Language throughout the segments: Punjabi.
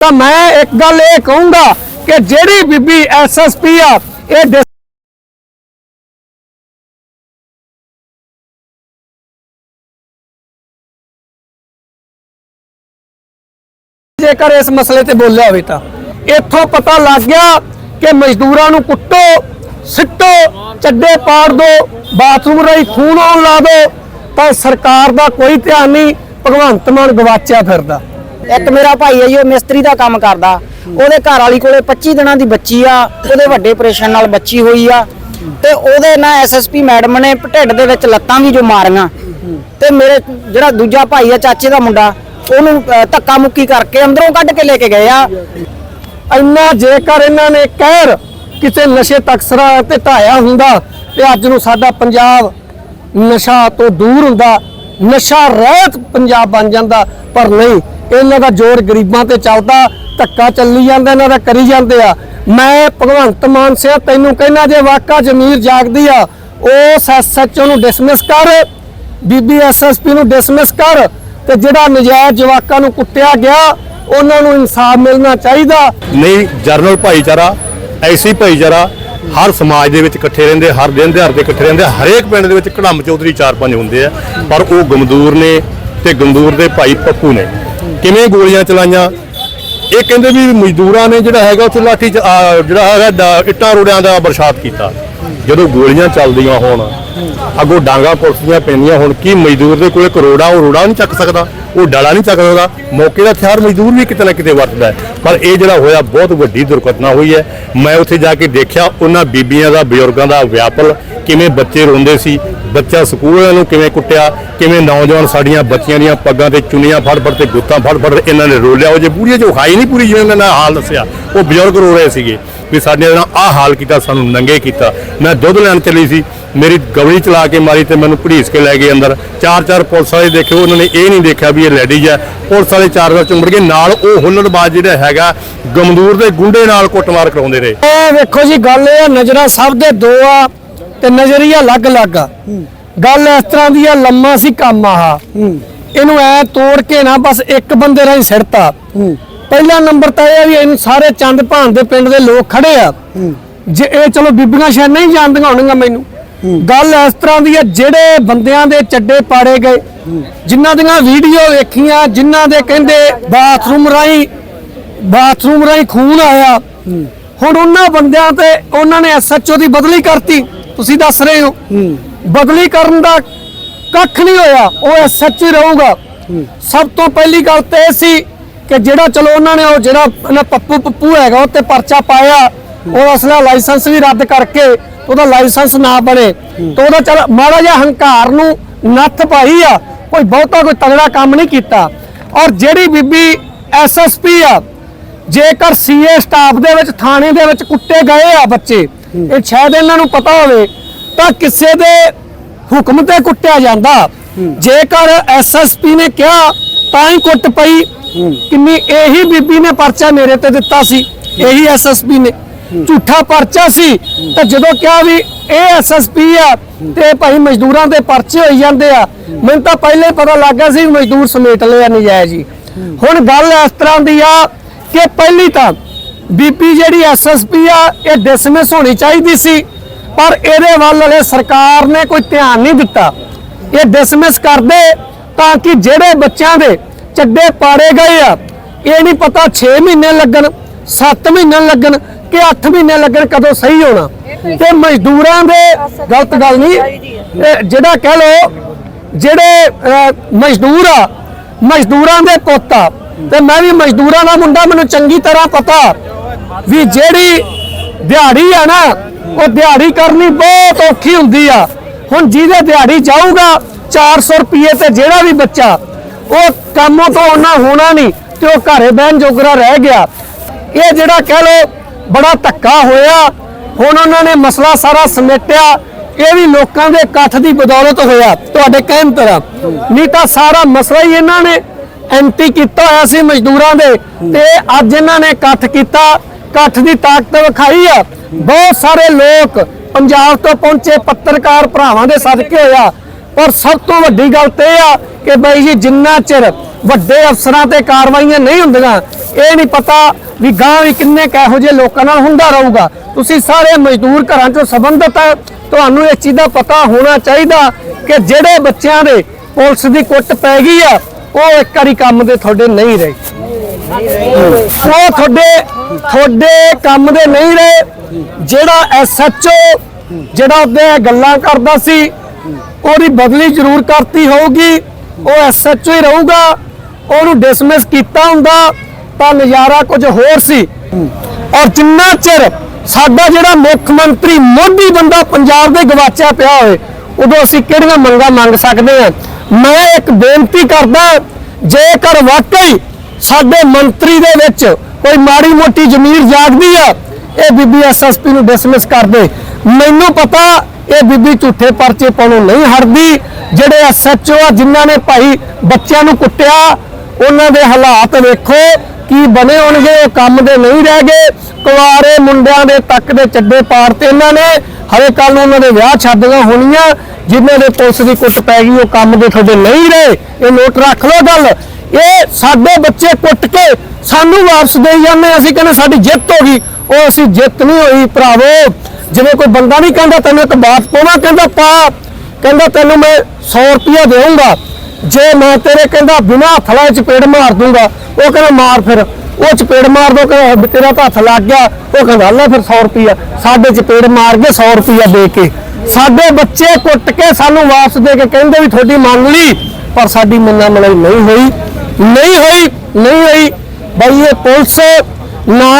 ਤਾਂ ਮੈਂ ਇੱਕ ਗੱਲ ਇਹ ਕਹੂੰਗਾ ਕਿ ਜਿਹੜੀ ਬੀਬੀ ਐਸਐਸਪੀ ਆ, ਇਹ ਜੇਕਰ ਇਸ ਮਸਲੇ ਤੇ ਬੋਲਿਆ ਹੋਵੇ ਤਾਂ। ਇੱਥੋਂ ਪਤਾ ਲੱਗ ਗਿਆ ਕਿ ਮਜ਼ਦੂਰਾਂ ਨੂੰ ਕੁੱਟੋ, ਸਿੱਟੋ, ਚੱਡੇ ਪਾੜ ਦੋ, ਬਾਥਰੂਮ ਰਾਹੀਂ ਖੂਨ ਆਉਣ ਲਾ ਦੋ, ਤਾਂ ਸਰਕਾਰ ਦਾ ਕੋਈ ਧਿਆਨ ਨਹੀਂ, ਭਗਵੰਤ ਮਾਨ ਗਵਾਚਿਆ ਫਿਰਦਾ। ਇੱਕ ਮੇਰਾ ਭਾਈ ਹੈ ਜੀ, ਉਹ ਮਿਸਤਰੀ ਦਾ ਕੰਮ ਕਰਦਾ। ਉਹਦੇ ਘਰ ਵਾਲੀ ਕੋਲੇ 25 ਦਿਨਾਂ ਦੀ ਬੱਚੀ ਆ, ਉਹਦੇ ਵੱਡੇ ਆਪਰੇਸ਼ਨ ਨਾਲ ਬੱਚੀ ਹੋਈ ਆ। ਤੇ ਉਹਦੇ ਨਾਲ ਐਸਐਸਪੀ ਮੈਡਮ ਨੇ ਢਿੱਡ ਦੇ ਵਿੱਚ ਲੱਤਾਂ ਵੀ ਜੋ ਮਾਰੀਆਂ। ਤੇ ਮੇਰੇ ਜਿਹੜਾ ਦੂਜਾ ਭਾਈ ਆ, ਚਾਚੇ ਦਾ ਮੁੰਡਾ, ਉਹਨੂੰ ਧੱਕਾ ਮੁੱਕੀ ਕਰਕੇ ਅੰਦਰੋਂ ਕੱਢ ਕੇ ਲੈ ਕੇ ਗਏ ਆ। ਇੰਨਾ ਜੇਕਰ ਇਹਨਾਂ ਨੇ ਕਹਿਰ ਕਿਸੇ ਨਸ਼ੇ ਤਕਸਰਾ ਤੇ ਢਾਇਆ ਹੁੰਦਾ, ਤੇ ਅੱਜ ਨੂੰ ਸਾਡਾ ਪੰਜਾਬ ਨਸ਼ਾ ਤੋਂ ਦੂਰ ਹੁੰਦਾ, ਨਸ਼ਾ ਰਹਿਤ ਪੰਜਾਬ ਬਣ ਜਾਂਦਾ, ਪਰ ਨਹੀਂ ਇਹਨਾਂ ਦਾ ਜ਼ੋਰ ਗਰੀਬਾਂ ਤੇ ਚੱਲਦਾ, ਧੱਕਾ ਚੱਲੀ ਜਾਂਦਾ, ਇਹਨਾਂ ਦਾ ਕਰੀ ਜਾਂਦੇ ਆ। ਮੈਂ ਭਗਵੰਤ ਮਾਨ ਸਿਆ, ਤੈਨੂੰ ਕਹਿਣਾ ਜੇ ਵਾਕਾ ਜ਼ਮੀਰ ਜਾਗਦੀ ਆ ਉਸ ਐਸਐਚਓ ਨੂੰ ਡਿਸਮਿਸ ਕਰ, ਬੀਬੀ ਐਸਐਸਪੀ ਨੂੰ ਡਿਸਮਿਸ ਕਰ, ਤੇ ਜਿਹੜਾ ਨਜਾਇਜ਼ ਜਵਾਕਾਂ ਨੂੰ ਕੁੱਟਿਆ ਗਿਆ, ਉਹਨਾਂ ਨੂੰ ਇਨਸਾਫ ਮਿਲਣਾ ਚਾਹੀਦਾ। ਨਹੀਂ, ਜਰਨਲ ਭਾਈਚਾਰਾ, ਐਸੀ ਭਾਈਚਾਰਾ, ਹਰ ਸਮਾਜ ਦੇ ਵਿੱਚ ਇਕੱਠੇ ਰਹਿੰਦੇ, ਹਰ ਦਿਨ ਦਿਹਾੜ ਦੇ ਇਕੱਠੇ ਰਹਿੰਦੇ, ਹਰੇਕ ਪਿੰਡ ਦੇ ਵਿੱਚ ਕੜਮ ਚੌਧਰੀ ਚਾਰ ਪੰਜ ਹੁੰਦੇ ਆ, ਪਰ ਉਹ ਗਮਦੂਰ ਨੇ ਤੇ ਗੰਦੂਰ ਦੇ ਭਾਈ ਪੱਪੂ ਨੇ। ਕਿਵੇਂ ਗੋਲੀਆਂ ਚਲਾਈਆਂ? ਇਹ ਕਹਿੰਦੇ ਵੀ ਮਜ਼ਦੂਰਾਂ ਨੇ ਜਿਹੜਾ ਹੈਗਾ ਉੱਥੇ ਲਾਠੀ ਚ- ਜਿਹੜਾ ਹੈਗਾ ਡਾ- ਇੱਟਾਂ ਰੋੜਿਆਂ ਦਾ ਬਰਸਾਤ ਕੀਤਾ। ਜਦੋਂ ਗੋਲੀਆਂ ਚੱਲਦੀਆਂ ਹੋਣ, ਅੱਗੋਂ ਡਾਂਗਾ ਪੁਲਿਸ ਦੀਆਂ ਪੈਂਦੀਆਂ ਹੁਣ, ਕੀ ਮਜ਼ਦੂਰ ਦੇ ਕੋਲੇ ਕਰੋੜਾ ਉਹ ਰੋੜਾ ਨਹੀਂ ਚੱਕ ਸਕਦਾ? ਉਹ ਡਾਲਾ ਨਹੀਂ ਚੱਕ ਸਕਦਾ? ਮੌਕੇ ਦਾ ਹਥਿਆਰ ਮਜ਼ਦੂਰ ਵੀ ਕਿਤੇ ਨਾ ਕਿਤੇ ਵਰਤਦਾ ਪਰ ਇਹ ਜਿਹੜਾ ਹੋਇਆ, ਬਹੁਤ ਵੱਡੀ ਦੁਰਘਟਨਾ ਹੋਈ ਹੈ। ਮੈਂ ਉੱਥੇ ਜਾ ਕੇ ਦੇਖਿਆ, ਉਹਨਾਂ ਬੀਬੀਆਂ ਦਾ, ਬਜ਼ੁਰਗਾਂ ਦਾ ਵਿਆਪਲ, ਕਿਵੇਂ ਬੱਚੇ ਰੋਂਦੇ ਸੀ ਬੱਚਾ ਸਕੂਲ ਵਾਲਿਆਂ ਨੂੰ ਕਿਵੇਂ ਕੁੱਟਿਆ, ਕਿਵੇਂ ਨੌਜਵਾਨ ਸਾਡੀਆਂ ਬੱਚੀਆਂ ਦੀਆਂ ਪੱਗਾਂ ਤੇ ਚੁੰਨੀਆਂ ਫੜ ਫੜ ਤੇ ਗੁੱਤਾਂ ਫੜ ਫੜ ਇਹਨਾਂ ਨੇ ਰੋਲਿਆ ਉਹ ਜੇ ਪੂਰੀ ਜੋ ਖਾਈ ਨਹੀਂ ਪੂਰੀ ਜਿਹਨਾਂ ਨੇ ਹਾਲ ਦੱਸਿਆ, ਉਹ ਬਜ਼ੁਰਗ ਰੋ ਰਹੇ ਸੀਗੇ ਵੀ ਸਾਡੇ ਨਾਲ ਆਹ ਹਾਲ ਕੀਤਾ, ਸਾਨੂੰ ਨੰਗੇ ਕੀਤਾ। ਮੈਂ ਦੁੱਧ ਲੈਣ ਚਲੀ ਸੀ, ਮੇਰੀ ਗਵਲੀ ਚਲਾ ਕੇ ਮਾਰੀ ਤੇ ਮੈਨੂੰ ਘੜੀਸ ਕੇ ਲੈ ਗਏ ਅੰਦਰ। ਚਾਰ ਚਾਰ ਪੁਲਿਸ ਵਾਲੇ ਦੇਖੇ, ਉਹਨਾਂ ਨੇ ਇਹ ਨਹੀਂ ਦੇਖਿਆ ਵੀ ਇਹ ਲੈਡੀਜ਼ ਹੈ। ਪੁਲਿਸ ਵਾਲੇ ਚਾਰ ਵਾਰ ਚੁੰਮੜ ਗਏ ਨਾਲ ਉਹ ਹੁੱਲੜਬਾਜ਼ ਜਿਹੜਾ ਹੈਗਾ, ਗਮਦੂਰ ਦੇ ਗੁੰਡੇ ਨਾਲ ਕੁੱਟਮਾਰ ਕਰਾਉਂਦੇ ਰਹੇ। ਇਹ ਵੇਖੋ ਜੀ, ਗੱਲ ਇਹ ਨਜ਼ਰਾਂ ਸਭ ਦੇ ਦੋ ਆ। ਤੇ ਨਜ਼ਰੀਆ ਅਲੱਗ-ਅਲੱਗ ਆ। ਗੱਲ ਇਸ ਤਰ੍ਹਾਂ ਦੀ ਆ ਲੰਮਾ ਸੀ ਕੰਮ ਆਹ। ਇਹਨੂੰ ਐ ਤੋੜ ਕੇ ਨਾ ਬਸ ਇੱਕ ਬੰਦੇ ਰਾਹੀਂ ਸਿੜਤਾ। ਪਹਿਲਾ ਨੰਬਰ ਤਾਂ ਇਹ ਆ ਵੀ ਇਹਨੂੰ ਸਾਰੇ ਚੰਦ ਭਾਨ ਦੇ ਪਿੰਡ ਦੇ ਲੋਕ ਖੜੇ ਆ। ਜੇ ਇਹ ਚਲੋ ਬੀਬੀਆਂ ਸ਼ਾਇਦ ਨਹੀਂ ਜਾਣਦੀਆਂ ਹੋਣਗੀਆਂ ਮੈਨੂੰ। ਗੱਲ ਇਸ ਤਰ੍ਹਾਂ ਦੀ ਆ ਜਿਹੜੇ ਬੰਦਿਆਂ ਦੇ ਚੱਡੇ ਪਾੜੇ ਗਏ ਜਿਨ੍ਹਾਂ ਦੀਆਂ ਵੀਡੀਓ ਵੇਖੀਆਂ ਜਿਨ੍ਹਾਂ ਦੇ ਕਹਿੰਦੇ ਬਾਥਰੂਮ ਰਾਹੀਂ ਬਾਥਰੂਮ ਰਾਹੀਂ ਖੂਨ ਆਇਆ। ਹੁਣ ਉਹਨਾਂ ਬੰਦਿਆਂ ਤੇ ਉਹਨਾਂ ਨੇ ਐਸਐਚਓ ਦੀ ਬਦਲੀ ਕਰਤੀ। ਤੁਸੀਂ ਦੱਸ ਰਹੇ ਹੋ। ਬਦਲੀ ਕਰਨ ਦਾ ਕੱਖ ਨਹੀਂ ਹੋਇਆ, ਉਹ ਐਸਐਚਓ ਰਹੂਗਾ। ਸਭ ਤੋਂ ਪਹਿਲੀ ਗੱਲ ਤੇ ਇਹ ਸੀ ਕਿ ਜਿਹੜਾ ਚਲੋ ਉਹਨਾਂ ਨੇ ਉਹ ਜਿਹੜਾ ਉਹਨਾਂ ਪੱਪੂ ਪੱਪੂ ਹੈਗਾ, ਉਹ ਤੇ ਪਰਚਾ ਪਾਇਆ, ਉਹ ਅਸਲਾ ਲਾਇਸੈਂਸ ਵੀ ਰੱਦ ਕਰਕੇ ਉਹਦਾ ਲਾਇਸੈਂਸ ਨਾ ਬਣੇ। ਤੇ ਉਹਦਾ ਚਲ ਮਾੜਾ ਜਿਹਾ ਹੰਕਾਰ ਨੂੰ ਨੱਥ ਪਾਈ ਆ, ਕੋਈ ਬਹੁਤਾ ਕੋਈ ਤਗੜਾ ਕੰਮ ਨਹੀਂ ਕੀਤਾ। ਔਰ ਜਿਹੜੀ ਬੀਬੀ ਐਸਐਸਪੀ ਆ, ਜੇਕਰ ਸੀਏ ਸਟਾਫ ਦੇ ਵਿੱਚ, ਥਾਣੇ ਦੇ ਵਿੱਚ ਕੁੱਟੇ ਗਏ ਆ ਬੱਚੇ ਇਹ ਸ਼ਾਇਦ ਇਹਨਾਂ ਨੂੰ ਪਤਾ ਹੋਵੇ ਤਾਂ ਕਿਸੇ ਦੇ ਹੁਕਮ ਤੇ ਕੁੱਟਿਆ ਜਾਂਦਾ। ਜੇਕਰ ਐਸਐਸਪੀ ਨੇ ਕਿਹਾ, ਤਾਂ ਹੀ ਕੁੱਟ ਪਈ। ਕਿੰਨੀ ਇਹੀ ਬੀਬੀ ਨੇ ਪਰਚਾ ਮੇਰੇ ਤੇ ਦਿੱਤਾ ਸੀ। ਇਹੀ ਐਸਐਸਪੀ ਨੇ। ਝੂਠਾ ਪਰਚਾ ਸੀ। ਤਾਂ ਜਦੋਂ ਕਿਹਾ ਵੀ ਇਹ ਐਸਐਸਪੀ ਆ, ਤੇ ਭਾਈ ਮਜ਼ਦੂਰਾਂ ਦੇ ਪਰਚੇ ਹੋਈ ਜਾਂਦੇ ਆ। ਮੈਨੂੰ ਤਾਂ ਪਹਿਲੇ ਹੀ ਪਤਾ ਲੱਗ ਗਿਆ ਸੀ ਮਜ਼ਦੂਰ ਸਮੇਟ ਲਿਆ ਨਜਾਇਜ਼ ਜੀ ਹੁਣ ਗੱਲ ਇਸ ਤਰ੍ਹਾਂ ਦੀ ਆ ਕਿ ਪਹਿਲੀ ਤਾਂ ਬੀਪੀ ਜਿਹੜੀ ਐਸਐਸਪੀ ਆ, ਇਹ ਡਿਸਮਿਸ ਹੋਣੀ ਚਾਹੀਦੀ ਸੀ, ਪਰ ਇਹਦੇ ਵੱਲ ਹਲੇ ਸਰਕਾਰ ਨੇ ਕੋਈ ਧਿਆਨ ਨਹੀਂ ਦਿੱਤਾ। ਇਹ ਡਿਸਮਿਸ ਕਰਦੇ ਤਾਂ ਕਿ ਜਿਹੜੇ ਬੱਚਿਆਂ ਦੇ ਚੱਡੇ ਪਾੜੇ ਗਏ ਆ, ਇਹ ਨਹੀਂ ਪਤਾ 6 ਮਹੀਨੇ ਲੱਗਣ 7 ਮਹੀਨੇ ਲੱਗਣ ਕਿ 8 ਮਹੀਨੇ ਲੱਗਣ ਕਦੋਂ ਸਹੀ ਹੋਣਾ। ਤੇ ਮਜ਼ਦੂਰਾਂ ਦੇ ਗਲਤ ਗੱਲ ਨਹੀਂ ਜਿਹੜਾ ਕਹਿ ਲੋ ਜਿਹੜੇ ਮਜ਼ਦੂਰ ਆ, ਮਜ਼ਦੂਰਾਂ ਦੇ ਪੁੱਤ ਆ, ਤੇ ਮੈਂ ਵੀ ਮਜ਼ਦੂਰਾਂ ਦਾ ਮੁੰਡਾ, ਮੈਨੂੰ ਚੰਗੀ ਤਰ੍ਹਾਂ ਪਤਾ। ਵੀ ਜਿਹੜੀ ਦਿਹਾੜੀ ਆ ਨਾ, ਉਹ ਦਿਹਾੜੀ ਕਰਨੀ ਬਹੁਤ ਔਖੀ ਹੁੰਦੀ ਆ। ਹੁਣ ਜਿਹਦੇ ਦਿਹਾੜੀ ਜਾਊਗਾ 400 ਰੁਪਏ ਤੇ ਜਿਹੜਾ ਵੀ ਬੱਚਾ, ਉਹ ਕੰਮੋਂ ਤੋਂ ਉਹਨਾਂ ਹੋਣਾ ਨਹੀਂ ਤੇ ਉਹ ਘਰੇ ਬਹਿਣ ਜੋਗਰਾ ਰਹਿ ਗਿਆ। ਇਹ ਜਿਹੜਾ ਕਹਿ ਲੋ ਬੜਾ ਧੱਕਾ ਹੋਇਆ। ਹੁਣ ਉਹਨਾਂ ਨੇ ਮਸਲਾ ਸਾਰਾ ਸਮੇਟਿਆ। ਇਹ ਵੀ ਲੋਕਾਂ ਦੇ ਇਕੱਠ ਦੀ ਬਦੌਲਤ ਹੋਇਆ। ਤੁਹਾਡੇ ਕਹਿਣ ਤਰ੍ਹਾਂ। ਨਹੀਂ ਤਾਂ ਸਾਰਾ ਮਸਲਾ ਹੀ ਇਹਨਾਂ ਨੇ ਐਂਟੀ ਕੀਤਾ ਹੋਇਆ ਸੀ ਮਜ਼ਦੂਰਾਂ ਦੇ। ਤੇ ਅੱਜ ਇਹਨਾਂ ਨੇ ਇਕੱਠ ਕੀਤਾ। ਇਕੱਠ ਦੀ ਤਾਕਤ ਵਿਖਾਈ ਆ। ਬਹੁਤ ਸਾਰੇ ਲੋਕ ਪੰਜਾਬ ਤੋਂ ਪਹੁੰਚੇ ਪੱਤਰਕਾਰ ਭਰਾਵਾਂ ਦੇ ਸਦਕੇ ਹੋਇਆ ਪਰ ਸਭ ਤੋਂ ਵੱਡੀ ਗੱਲ ਤੇ ਇਹ ਆ ਕਿ ਬਈ ਜੀ, ਜਿੰਨਾ ਚਿਰ ਵੱਡੇ ਅਫਸਰਾਂ ਤੇ ਕਾਰਵਾਈਆਂ ਨਹੀਂ ਹੁੰਦੀਆਂ, ਇਹ ਨਹੀਂ ਪਤਾ ਵੀ ਗਾਂ ਵੀ ਕਿੰਨੇ ਕਿਹੋ ਜਿਹੇ ਲੋਕਾਂ ਨਾਲ ਹੁੰਦਾ ਰਹੂਗਾ। ਤੁਸੀਂ ਸਾਰੇ ਮਜ਼ਦੂਰ ਘਰਾਂ ਚੋਂ ਸੰਬੰਧਿਤ ਹੈ ਤੁਹਾਨੂੰ ਇਸ ਚੀਜ਼ ਦਾ ਪਤਾ ਹੋਣਾ ਚਾਹੀਦਾ ਕਿ ਜਿਹੜੇ ਬੱਚਿਆਂ ਦੇ ਪੁਲਿਸ ਦੀ ਕੁੱਟ ਪੈ ਗਈ ਆ ਉਹ ਇੱਕ ਵਾਰੀ ਕੰਮ ਦੇ ਤੁਹਾਡੇ ਨਹੀਂ ਰਹੇ। ਉਹ ਤੁਹਾਡੇ ਤੁਹਾਡੇ ਕੰਮ ਦੇ ਨਹੀਂ ਰਹੇ, ਜਿਹੜਾ ਐਸਐਚਓ ਜਿਹੜਾ ਉਹਦੇ ਗੱਲਾਂ ਕਰਦਾ ਸੀ, ਉਹਦੀ ਬਦਲੀ ਜ਼ਰੂਰ ਕਰਤੀ ਹੋਊਗੀ, ਉਹ ਐਸਐਚਓ ਹੀ ਰਹੂਗਾ, ਉਹਨੂੰ ਡਿਸਮਿਸ ਕੀਤਾ ਹੁੰਦਾ, ਤਾਂ ਨਜ਼ਾਰਾ ਕੁਝ ਹੋਰ ਸੀ। ਔਰ ਜਿੰਨਾ ਚਿਰ ਸਾਡਾ ਜਿਹੜਾ ਮੁੱਖ ਮੰਤਰੀ ਮੋਦੀ ਬੰਦਾ ਪੰਜਾਬ ਦੇ ਗਵਾਚਿਆ ਪਿਆ ਹੋਵੇ, ਉਦੋਂ ਅਸੀਂ ਕਿਹੜੀਆਂ ਮੰਗਾਂ ਮੰਗ ਸਕਦੇ ਹਾਂ? ਮੈਂ ਇੱਕ ਬੇਨਤੀ ਕਰਦਾ, ਜੇਕਰ ਵਾਕਈ ਸਾਡੇ ਮੰਤਰੀ ਦੇ ਵਿੱਚ ਕੋਈ ਮਾੜੀ ਮੋਟੀ ਜ਼ਮੀਰ ਜਾਗਦੀ ਆ, ਇਹ ਬੀਬੀ ਐਸਐਸਪੀ ਨੂੰ ਡਿਸਮਿਸ ਕਰ ਦੇ। ਮੈਨੂੰ ਪਤਾ ਇਹ ਬੀਬੀ ਝੂਠੇ ਪਰਚੇ ਪਾਉਣੋਂ ਨਹੀਂ ਹਟਦੀ, ਜਿਹੜੇ ਐਸਐਚਓ ਆ, ਜਿਨ੍ਹਾਂ ਨੇ ਭਾਈ ਬੱਚਿਆਂ ਨੂੰ ਕੁੱਟਿਆ, ਉਹਨਾਂ ਦੇ ਹਾਲਾਤ ਵੇਖੋ ਕੀ ਬਣੇ ਹੋਣਗੇ, ਉਹ ਕੰਮ ਦੇ ਨਹੀਂ ਰਹਿ ਗਏ। ਕੁਆਰੇ ਮੁੰਡਿਆਂ ਦੇ ਤੱਕ ਦੇ ਚੱਡੇ ਪਾੜ ਤੇ ਇਹਨਾਂ ਨੇ। ਹਰੇ ਕੱਲ ਨੂੰ ਉਹਨਾਂ ਦੇ ਵਿਆਹ ਛੱਡੀਆਂ ਹੋਣੀਆਂ। ਜਿਨ੍ਹਾਂ ਦੇ ਪੁਲਿਸ ਦੀ ਕੁੱਟ ਪੈ ਗਈ, ਉਹ ਕੰਮ ਦੇ ਤੁਹਾਡੇ ਨਹੀਂ ਰਹੇ। ਇਹ ਨੋਟ ਰੱਖ ਲਓ ਗੱਲ। ਇਹ ਸਾਡੇ ਬੱਚੇ ਕੁੱਟ ਕੇ ਸਾਨੂੰ ਵਾਪਸ ਦੇਈ ਜਾਂਦੇ ਅਸੀਂ ਕਹਿੰਦੇ ਸਾਡੀ ਜਿੱਤ ਹੋ ਗਈ। ਉਹ ਅਸੀਂ ਜਿੱਤ ਨਹੀਂ ਹੋਈ, ਭਰਾਵੋ। ਜਿਵੇਂ ਕੋਈ ਬੰਦਾ ਨਹੀਂ ਕਹਿੰਦਾ, ਤੈਨੂੰ ਇੱਕ ਬਾਤ ਪਾਉਣਾ ਕਹਿੰਦਾ, ਪਾ। ਕਹਿੰਦਾ, ਤੈਨੂੰ ਮੈਂ 100 ਰੁਪਇਆ ਦੇਵਾਂਗਾ ਜੇ ਮੈਂ ਤੇਰੇ ਕਹਿੰਦਾ ਬਿਨਾ ਹੱਥ ਲਾਏ ਚਪੇੜ ਮਾਰ ਦੂੰਗਾ ਉਹ ਕਹਿੰਦਾ ਮਾਰ ਫਿਰ। ਉਹ ਚਪੇੜ ਮਾਰ ਦੋ ਕਹਿੰਦਾ ਤੇਰਾ ਤਾਂ ਹੱਥ ਲੱਗ ਗਿਆ। ਉਹ ਕਹਿੰਦਾ ਲੈ ਫਿਰ 100 ਰੁਪਇਆ ਸਾਡੇ ਚਪੇੜ ਮਾਰ ਕੇ 100 ਰੁਪਇਆ ਦੇ ਕੇ। ਸਾਡੇ ਬੱਚੇ ਕੁੱਟ ਕੇ ਸਾਨੂੰ ਵਾਪਸ ਦੇ ਕੇ ਕਹਿੰਦੇ ਵੀ ਤੁਹਾਡੀ ਮੰਨ ਲਈ ਪਰ ਸਾਡੀ ਮੰਨਾ ਮਲਾਈ ਨਹੀਂ ਹੋਈ। ਨਹੀਂ ਹੋਈ ਨਹੀਂ ਹੋਈ। ਬਾਈ ਇਹ ਪੁਲਿਸ ਨਾ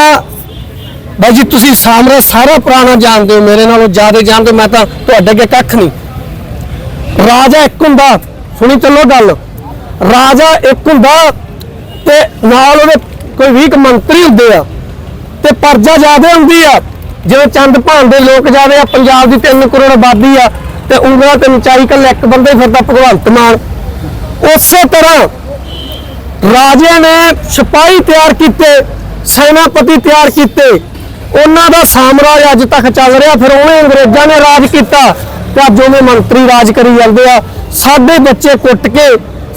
ਬਾਈ ਜੀ ਤੁਸੀਂ ਸਾਹਮਣੇ ਸਾਰਾ ਪੁਰਾਣਾ ਜਾਣਦੇ ਹੋ ਮੇਰੇ ਨਾਲੋਂ ਜ਼ਿਆਦਾ ਜਾਣਦੇ ਹੋ, ਮੈਂ ਤਾਂ ਤੁਹਾਡੇ ਅੱਗੇ ਕੱਖ ਨਹੀਂ। ਰਾਜਾ ਇੱਕ ਹੁੰਦਾ ਸੁਣੀ ਚੱਲੋ ਗੱਲ। ਰਾਜਾ ਇੱਕ ਹੁੰਦਾ ਤੇ ਨਾਲ ਉਹਦੇ ਕੋਈ 20 ਕੁ ਮੰਤਰੀ ਹੁੰਦੇ ਆ ਤੇ ਪਰਜਾ ਜ਼ਿਆਦਾ ਹੁੰਦੀ ਆ। ਜਿਵੇਂ ਚੰਦ ਭਾਨ ਦੇ ਲੋਕ ਜ਼ਿਆਦੇ ਆ, ਪੰਜਾਬ ਦੀ 3 ਕਰੋੜ ਆਬਾਦੀ ਆ ਤੇ ਉਂਗਲਾਂ ਤੇ ਉਚਾਈ ਕੱਲ ਇੱਕ ਬੰਦੇ ਫਿਰਦਾ ਭਗਵੰਤ ਮਾਨ। ਉਸੇ ਤਰ੍ਹਾਂ ਰਾਜਿਆਂ ਨੇ ਸਿਪਾਹੀ ਤਿਆਰ ਕੀਤੇ, ਸੈਨਾਪਤੀ ਤਿਆਰ ਕੀਤੇ। ਉਹਨਾਂ ਦਾ ਸਾਮਰਾਜ ਅੱਜ ਤੱਕ ਚੱਲ ਰਿਹਾ, ਫਿਰ ਉਹਨੇ ਅੰਗਰੇਜ਼ਾਂ ਨੇ ਰਾਜ ਕੀਤਾ ਤੇ ਅੱਜ ਉਹਨੇ ਮੰਤਰੀ ਰਾਜ ਕਰੀ ਜਾਂਦੇ ਆ। ਸਾਡੇ ਬੱਚੇ ਕੁੱਟ ਕੇ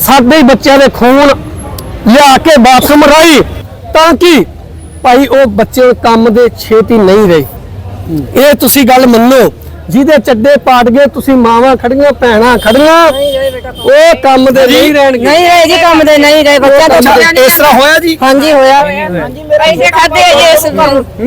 ਸਾਡੇ ਬੱਚਿਆਂ ਦੇ ਖੂਨ ਲਿਆ ਕੇ ਬਾਥਰੂਮ ਰਾਈ ਤਾਂ ਕਿ ਭਾਈ ਉਹ ਬੱਚੇ ਕੰਮ ਦੇ ਛੇਤੀ ਨਹੀਂ ਰਹੇ। ਇਹ ਤੁਸੀਂ ਗੱਲ ਮੰਨੋ ਜਿਹਦੇ ਚੱਡੇ ਪਾਟ ਗਏ ਤੁਸੀਂ ਮਾਵਾਂ ਖੜੀਆਂ ਭੈਣਾਂ ਖੜੀਆਂ ਉਹ ਕੰਮ ਦੇ ਨਹੀਂ ਰਹਿਣਗੇ। ਨਹੀਂ ਰਹੇ ਜੀ ਕੰਮ ਦੇ ਨਹੀਂ ਰਹੇ ਬੱਚਾ ਤਾਂ ਇਸ ਤਰ੍ਹਾਂ ਹੋਇਆ ਜੀ? ਹਾਂਜੀ ਹੋਇਆ। ਪੈਸੇ ਖਾਦੇ ਆ ਜੀ ਇਸ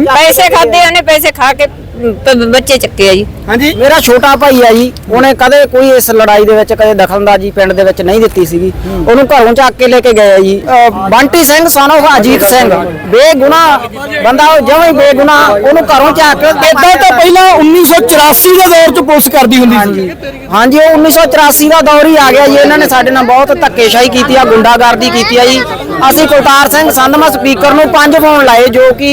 ਪੈਸੇ ਖਾਦੇ ਉਹਨੇ ਪੈਸੇ ਖਾ ਕੇ ਪ- ਬੱਚੇ ਚੱਕੇ ਆ ਜੀ। ਹਾਂਜੀ। ਮੇਰਾ ਛੋਟਾ ਭਾਈ ਆ ਜੀ ਉਹਨੇ ਕਦੇ ਕੋਈ ਇਸ ਲੜਾਈ ਦੇ ਵਿੱਚ ਕਦੇ ਦਖਲਅੰਦਾਜ਼ੀ ਪਿੰਡ ਦੇ ਵਿੱਚ ਨਹੀਂ ਦਿੱਤੀ ਸੀਗੀ। ਉਹਨੂੰ ਘਰੋਂ ਚੱਕ ਕੇ ਲੈ ਕੇ ਗਏ ਆ ਜੀ। ਅਹ ਬੰਟੀ ਸਿੰਘ of ਅਜੀਤ ਸਿੰਘ। ਬੇਗੁਨਾਹ ਬੰਦਾ ਉਹ ਜਮਾਂ ਹੀ ਬੇਗੁਨਾਹ ਉਹਨੂੰ ਘਰੋਂ ਚੱਕ ਕੇ ਇਦਾਂ ਤਾਂ ਪਹਿਲਾਂ 1984 ਦੇ ਦੌਰ 'ਚ ਪੁਲਿਸ ਕਰਦੀ ਹੁੰਦੀ ਸੀ। ਹਾਂਜੀ ਉਹ 1984 ਦਾ ਦੌਰ ਹੀ ਆ ਗਿਆ ਜੀ। ਇਹਨਾਂ ਨੇ ਸਾਡੇ ਨਾਲ ਬਹੁਤ ਧੱਕੇਸ਼ਾਹੀ ਕੀਤੀ ਆ ਗੁੰਡਾਗਰਦੀ ਕੀਤੀ ਆ ਜੀ। ਅਸੀਂ ਕੁਲਤਾਰ ਸਿੰਘ ਸੰਧਮਾ ਸਪੀਕਰ ਨੂੰ ਪੰਜ ਫੋਨ ਲਾਏ ਜੋ ਕਿ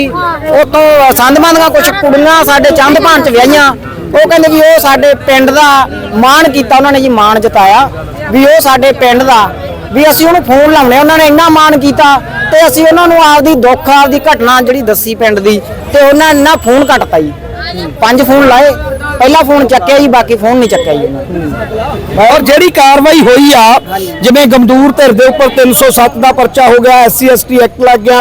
ਉਤੋਂ ਸੰਧਮਾ ਦੀਆਂ ਕੁਝ ਕੁੜੀਆਂ ਸਾਡੇ ਚੰਦ ਭਾਨ ਚ ਵਿਆਹੀਆਂ। ਉਹ ਕਹਿੰਦੇ ਵੀ ਉਹ ਸਾਡੇ ਪਿੰਡ ਦਾ ਮਾਣ ਕੀਤਾ ਉਹਨਾਂ ਨੇ ਜੀ, ਮਾਣ ਜਤਾਇਆ ਵੀ ਉਹ ਸਾਡੇ ਪਿੰਡ ਦਾ। ਵੀ ਅਸੀਂ ਉਹਨੂੰ ਫੋਨ ਲਾਉਣੇ, ਉਹਨਾਂ ਨੇ ਇੰਨਾ ਮਾਣ ਕੀਤਾ ਤੇ ਅਸੀਂ ਉਹਨਾਂ ਨੂੰ ਆਪਦੀ ਦੁੱਖ, ਆਪਦੀ ਘਟਨਾ ਜਿਹੜੀ ਦੱਸੀ ਪਿੰਡ ਦੀ ਤੇ ਉਹਨਾਂ ਨੇ ਨਾ ਫੋਨ ਕੱਟਤਾ ਜੀ ਪੰਜ ਫੋਨ ਲਾਏ ਪਹਿਲਾ ਫੋਨ ਚੱਕਿਆ ਜੀ ਬਾਕੀ ਫੋਨ ਨਹੀਂ ਚੱਕਿਆ ਜੀ। ਉਹਨਾਂ ਨੇ ਔਰ ਜਿਹੜੀ ਕਾਰਵਾਈ ਹੋਈ ਆ ਜਿਵੇਂ ਗਮਦੂਰ ਧਿਰ ਦੇ ਉੱਪਰ 307 ਦਾ ਪਰਚਾ ਹੋ ਗਿਆ ਐਸਸੀ ਐਸਟੀ ਐਕਟ ਲੱਗ ਗਿਆ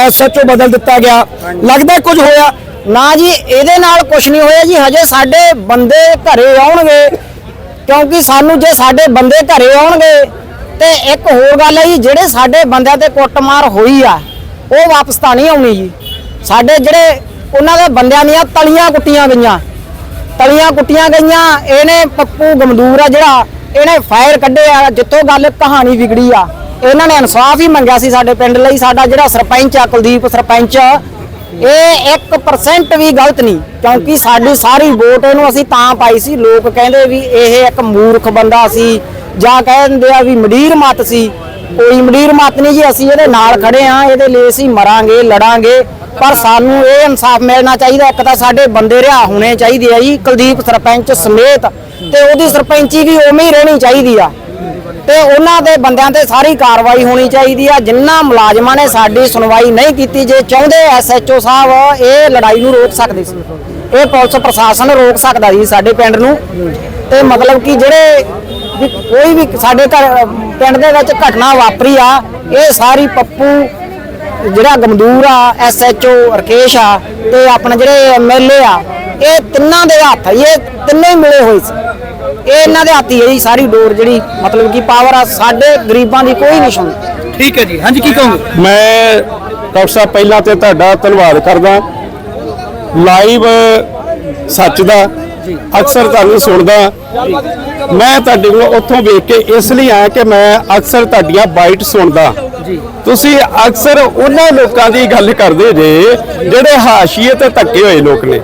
ਐਸਐਚਓ ਬਦਲ ਦਿੱਤਾ ਗਿਆ। ਲੱਗਦਾ ਕੁਝ ਹੋਇਆ? ਨਾ ਜੀ ਇਹਦੇ ਨਾਲ ਕੁਝ ਨਹੀਂ ਹੋਇਆ ਜੀ ਹਜੇ ਸਾਡੇ ਬੰਦੇ ਘਰੇ ਆਉਣਗੇ ਕਿਉਂਕਿ ਸਾਨੂੰ ਜੇ ਸਾਡੇ ਬੰਦੇ ਘਰੇ ਆਉਣਗੇ ਤੇ ਇੱਕ ਹੋਰ ਗੱਲ ਹੈ ਜੀ ਜਿਹੜੇ ਸਾਡੇ ਬੰਦਿਆਂ ਤੇ ਕੁੱਟਮਾਰ ਹੋਈ ਆ ਉਹ ਵਾਪਸ ਤਾਂ ਨਹੀਂ ਆਉਣੀ ਜੀ। ਸਾਡੇ ਜਿਹੜੇ ਉਹਨਾਂ ਦੇ ਬੰਦਿਆਂ ਦੀਆਂ ਤਲੀਆਂ ਕੁੱਟੀਆਂ ਗਈਆਂ। ਤਲੀਆਂ ਕੁੱਟੀਆਂ ਗਈਆਂ, ਇਹਨੇ ਪੱਪੂ ਗਮਦੂਰ ਆ ਜਿਹੜਾ, ਇਹਨੇ ਫਾਇਰ ਕੱਢੇ ਆ, ਜਿੱਥੋਂ ਗੱਲ ਕਹਾਣੀ ਵਿਗੜੀ ਆ। ਇਹਨਾਂ ਨੇ ਇਨਸਾਫ ਹੀ ਮੰਗਿਆ ਸੀ ਸਾਡੇ ਪਿੰਡ ਲਈ, ਸਾਡਾ ਜਿਹੜਾ ਸਰਪੰਚ ਆ, ਕੁਲਦੀਪ ਸਰਪੰਚ, ਇਹ 1% ਵੀ ਗਲਤ ਨਹੀਂ, ਕਿਉਂਕਿ ਸਾਡੀ ਸਾਰੀ ਵੋਟ ਇਹਨੂੰ ਅਸੀਂ ਤਾਂ ਪਾਈ ਸੀ, ਲੋਕ ਕਹਿੰਦੇ ਵੀ ਇਹ ਇੱਕ ਮੂਰਖ ਬੰਦਾ ਸੀ, ਜਾਂ ਕਹਿੰਦੇ ਆ ਵੀ ਮਡੀਰ ਮਤ ਸੀ। ਕੋਈ ਮਡੀਰ ਮਤ ਨਹੀਂ ਜੀ, ਅਸੀਂ ਇਹਦੇ ਨਾਲ ਖੜੇ ਆ, ਇਹਦੇ ਲਈ ਅਸੀਂ ਮਰਾਂਗੇ, ਲੜਾਂਗੇ ਪਰ ਸਾਨੂੰ ਇਹ ਇਨਸਾਫ ਮਿਲਣਾ ਚਾਹੀਦਾ, ਇੱਕ ਤਾਂ ਸਾਡੇ ਬੰਦੇ ਰਿਹਾ ਹੋਣੇ ਚਾਹੀਦੇ ਆ ਜੀ, ਕੁਲਦੀਪ ਸਰਪੰਚ ਸਮੇਤ, ਤੇ ਉਹਦੀ ਸਰਪੰਚੀ ਵੀ ਉਵੇਂ ਹੀ ਰਹਿਣੀ ਚਾਹੀਦੀ ਆ। ਤੇ ਉਹਨਾਂ ਦੇ ਬੰਦਿਆਂ ਤੇ ਸਾਰੀ ਕਾਰਵਾਈ ਹੋਣੀ ਚਾਹੀਦੀ ਆ, ਜਿੰਨਾ ਮੁਲਾਜ਼ਮਾਂ ਨੇ ਸਾਡੀ ਸੁਣਵਾਈ ਨਹੀਂ ਕੀਤੀ, ਜੇ ਚਾਹੁੰਦੇ ਐਸਐਚਓ ਸਾਹਿਬ ਇਹ ਲੜਾਈ ਨੂੰ ਰੋਕ ਸਕਦੇ ਸੀ। ਇਹ ਪੁਲਿਸ ਪ੍ਰਸ਼ਾਸਨ ਰੋਕ ਸਕਦਾ ਜੀ ਸਾਡੇ ਪਿੰਡ ਨੂੰ। ਤੇ ਮਤਲਬ ਕਿ ਜਿਹੜੇ ਕੋਈ ਵੀ ਸਾਡੇ ਘਰ, ਪਿੰਡ ਦੇ ਵਿੱਚ ਘਟਨਾ ਵਾਪਰੀ ਆ, ਇਹ ਸਾਰੀ ਪੱਪੂ ਜਿਹੜਾ ਗਮਦੂਰ ਆ ਐਸਐਚਓ ਰਕੇਸ਼ ਆ ਤੇ ਆਪਣੇ ਜਿਹੜੇ ਐਮਐਲਏ ਆ ਇਹ ਤਿੰਨਾਂ ਦੇ ਹੱਥ ਇਹ ਤਿੰਨੇ ਹੀ ਮਿਲੇ ਹੋਏ ਸੀ। ਇਹ ਇਹਨਾਂ ਦੇ ਹੱਥ ਹੀ ਹੈ ਜੀ ਸਾਰੀ ਡੋਰ ਜਿਹੜੀ ਮਤਲਬ ਕਿ ਪਾਵਰ ਆ ਸਾਡੇ ਗਰੀਬਾਂ ਦੀ ਕੋਈ ਨਹੀਂ ਸੁਣਦਾ। ਠੀਕ ਹੈ ਜੀ ਹਾਂਜੀ ਕੀ ਕਹੋਗੇ? ਮੈਂ ਡਾਕਟਰ ਸਾਹਿਬ ਪਹਿਲਾਂ ਤੇ ਤੁਹਾਡਾ ਧੰਨਵਾਦ ਕਰਦਾ। ਲਾਈਵ ਸੱਚ ਦਾ ਅਕਸਰ ਤੁਹਾਨੂੰ ਸੁਣਦਾ। ਮੈਂ ਤੁਹਾਡੇ ਕੋਲ ਉੱਥੋਂ ਵੇਖ ਕੇ ਇਸ ਲਈ ਆਇਆ ਕਿ ਮੈਂ ਅਕਸਰ ਤੁਹਾਡੀਆਂ ਬਾਈਟ ਸੁਣਦਾ। ਤੁਸੀਂ ਅਕਸਰ ਉਹਨਾਂ ਲੋਕਾਂ ਦੀ ਗੱਲ ਕਰਦੇ ਜੇ ਜਿਹੜੇ ਹਾਸ਼ੀਏ ਤੇ ਧੱਕੇ ਹੋਏ ਲੋਕ ਨੇ।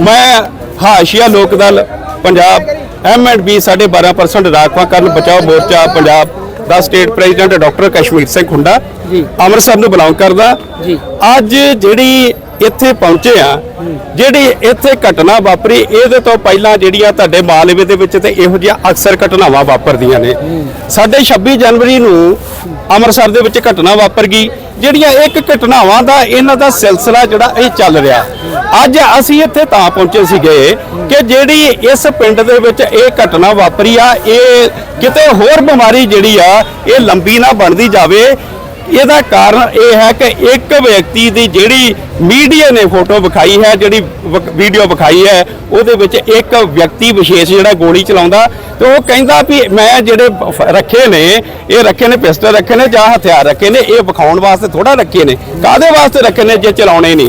ਮੈਂ ਹਾਸ਼ੀਆ ਲੋਕ ਦਲ ਪੰਜਾਬ ਐਮਐਂਡਬੀ 12.5% ਰਾਖਵਾ ਕਰਨ ਬਚਾਓ ਮੋਰਚਾ ਪੰਜਾਬ ਦਾ state president doctor Kashmir Singh Khunda ji. Amritsar ਨੂੰ ਬਿਲੋਂਗ ਕਰਦਾ। ਜੀ। ਅੱਜ ਜਿਹੜੀ ਇੱਥੇ ਪਹੁੰਚੇ ਆ, ਜਿਹੜੀ ਇੱਥੇ ਘਟਨਾ ਵਾਪਰੀ, ਇਹਦੇ ਤੋਂ ਪਹਿਲਾਂ ਜਿਹੜੀਆਂ ਤੁਹਾਡੇ ਮਾਲਵੇ ਦੇ ਵਿੱਚ ਤੇ ਇਹੋ ਜਿਹੀਆਂ ਅਕਸਰ ਘਟਨਾਵਾਂ ਵਾਪਰਦੀਆਂ ਨੇ। ਸਾਡੇ 26 ਜਨਵਰੀ ਨੂੰ ਅੰਮ੍ਰਿਤਸਰ ਦੇ ਵਿੱਚ ਘਟਨਾ ਵਾਪਰ ਗਈ, ਜਿਹੜੀਆਂ ਇੱਕ ਘਟਨਾਵਾਂ ਦਾ ਇਹਨਾਂ ਦਾ ਸਿਲਸਿਲਾ ਜਿਹੜਾ ਇਹ ਚੱਲ ਰਿਹਾ। ਅੱਜ ਅਸੀਂ ਇੱਥੇ ਤਾਂ ਪਹੁੰਚੇ ਸੀਗੇ ਕਿ ਜਿਹੜੀ ਇਸ ਪਿੰਡ ਦੇ ਵਿੱਚ ਇਹ ਘਟਨਾ ਵਾਪਰੀ ਆ, ਇਹ ਕਿਤੇ ਹੋਰ ਬਿਮਾਰੀ ਜਿਹੜੀ ਆ, ਇਹ ਲੰਬੀ ਨਾ ਬਣਦੀ ਜਾਵੇ ਇਹਦਾ ਕਾਰਨ ਇਹ ਹੈ ਕਿ ਇੱਕ ਵਿਅਕਤੀ ਦੀ ਜਿਹੜੀ ਮੀਡੀਆ ਨੇ ਫੋਟੋ ਵਿਖਾਈ ਹੈ, ਜਿਹੜੀ ਵੀਡੀਓ ਵਿਖਾਈ ਹੈ, ਉਹਦੇ ਵਿੱਚ ਇੱਕ ਵਿਅਕਤੀ ਵਿਸ਼ੇਸ਼ ਜਿਹੜਾ ਗੋਲੀ ਚਲਾਉਂਦਾ ਤੇ ਉਹ ਕਹਿੰਦਾ ਵੀ ਮੈਂ ਜਿਹੜੇ ਰੱਖੇ ਨੇ, ਇਹ ਰੱਖੇ ਨੇ, ਪਿਸਟਲ ਰੱਖੇ ਨੇ ਜਾਂ ਹਥਿਆਰ ਰੱਖੇ ਨੇ, ਇਹ ਵਿਖਾਉਣ ਵਾਸਤੇ ਥੋੜਾ ਰੱਖੇ ਨੇ। ਕਾਦੇ ਵਾਸਤੇ ਰੱਖੇ ਨੇ ਜੇ ਚਲਾਉਣੇ ਨਹੀਂ?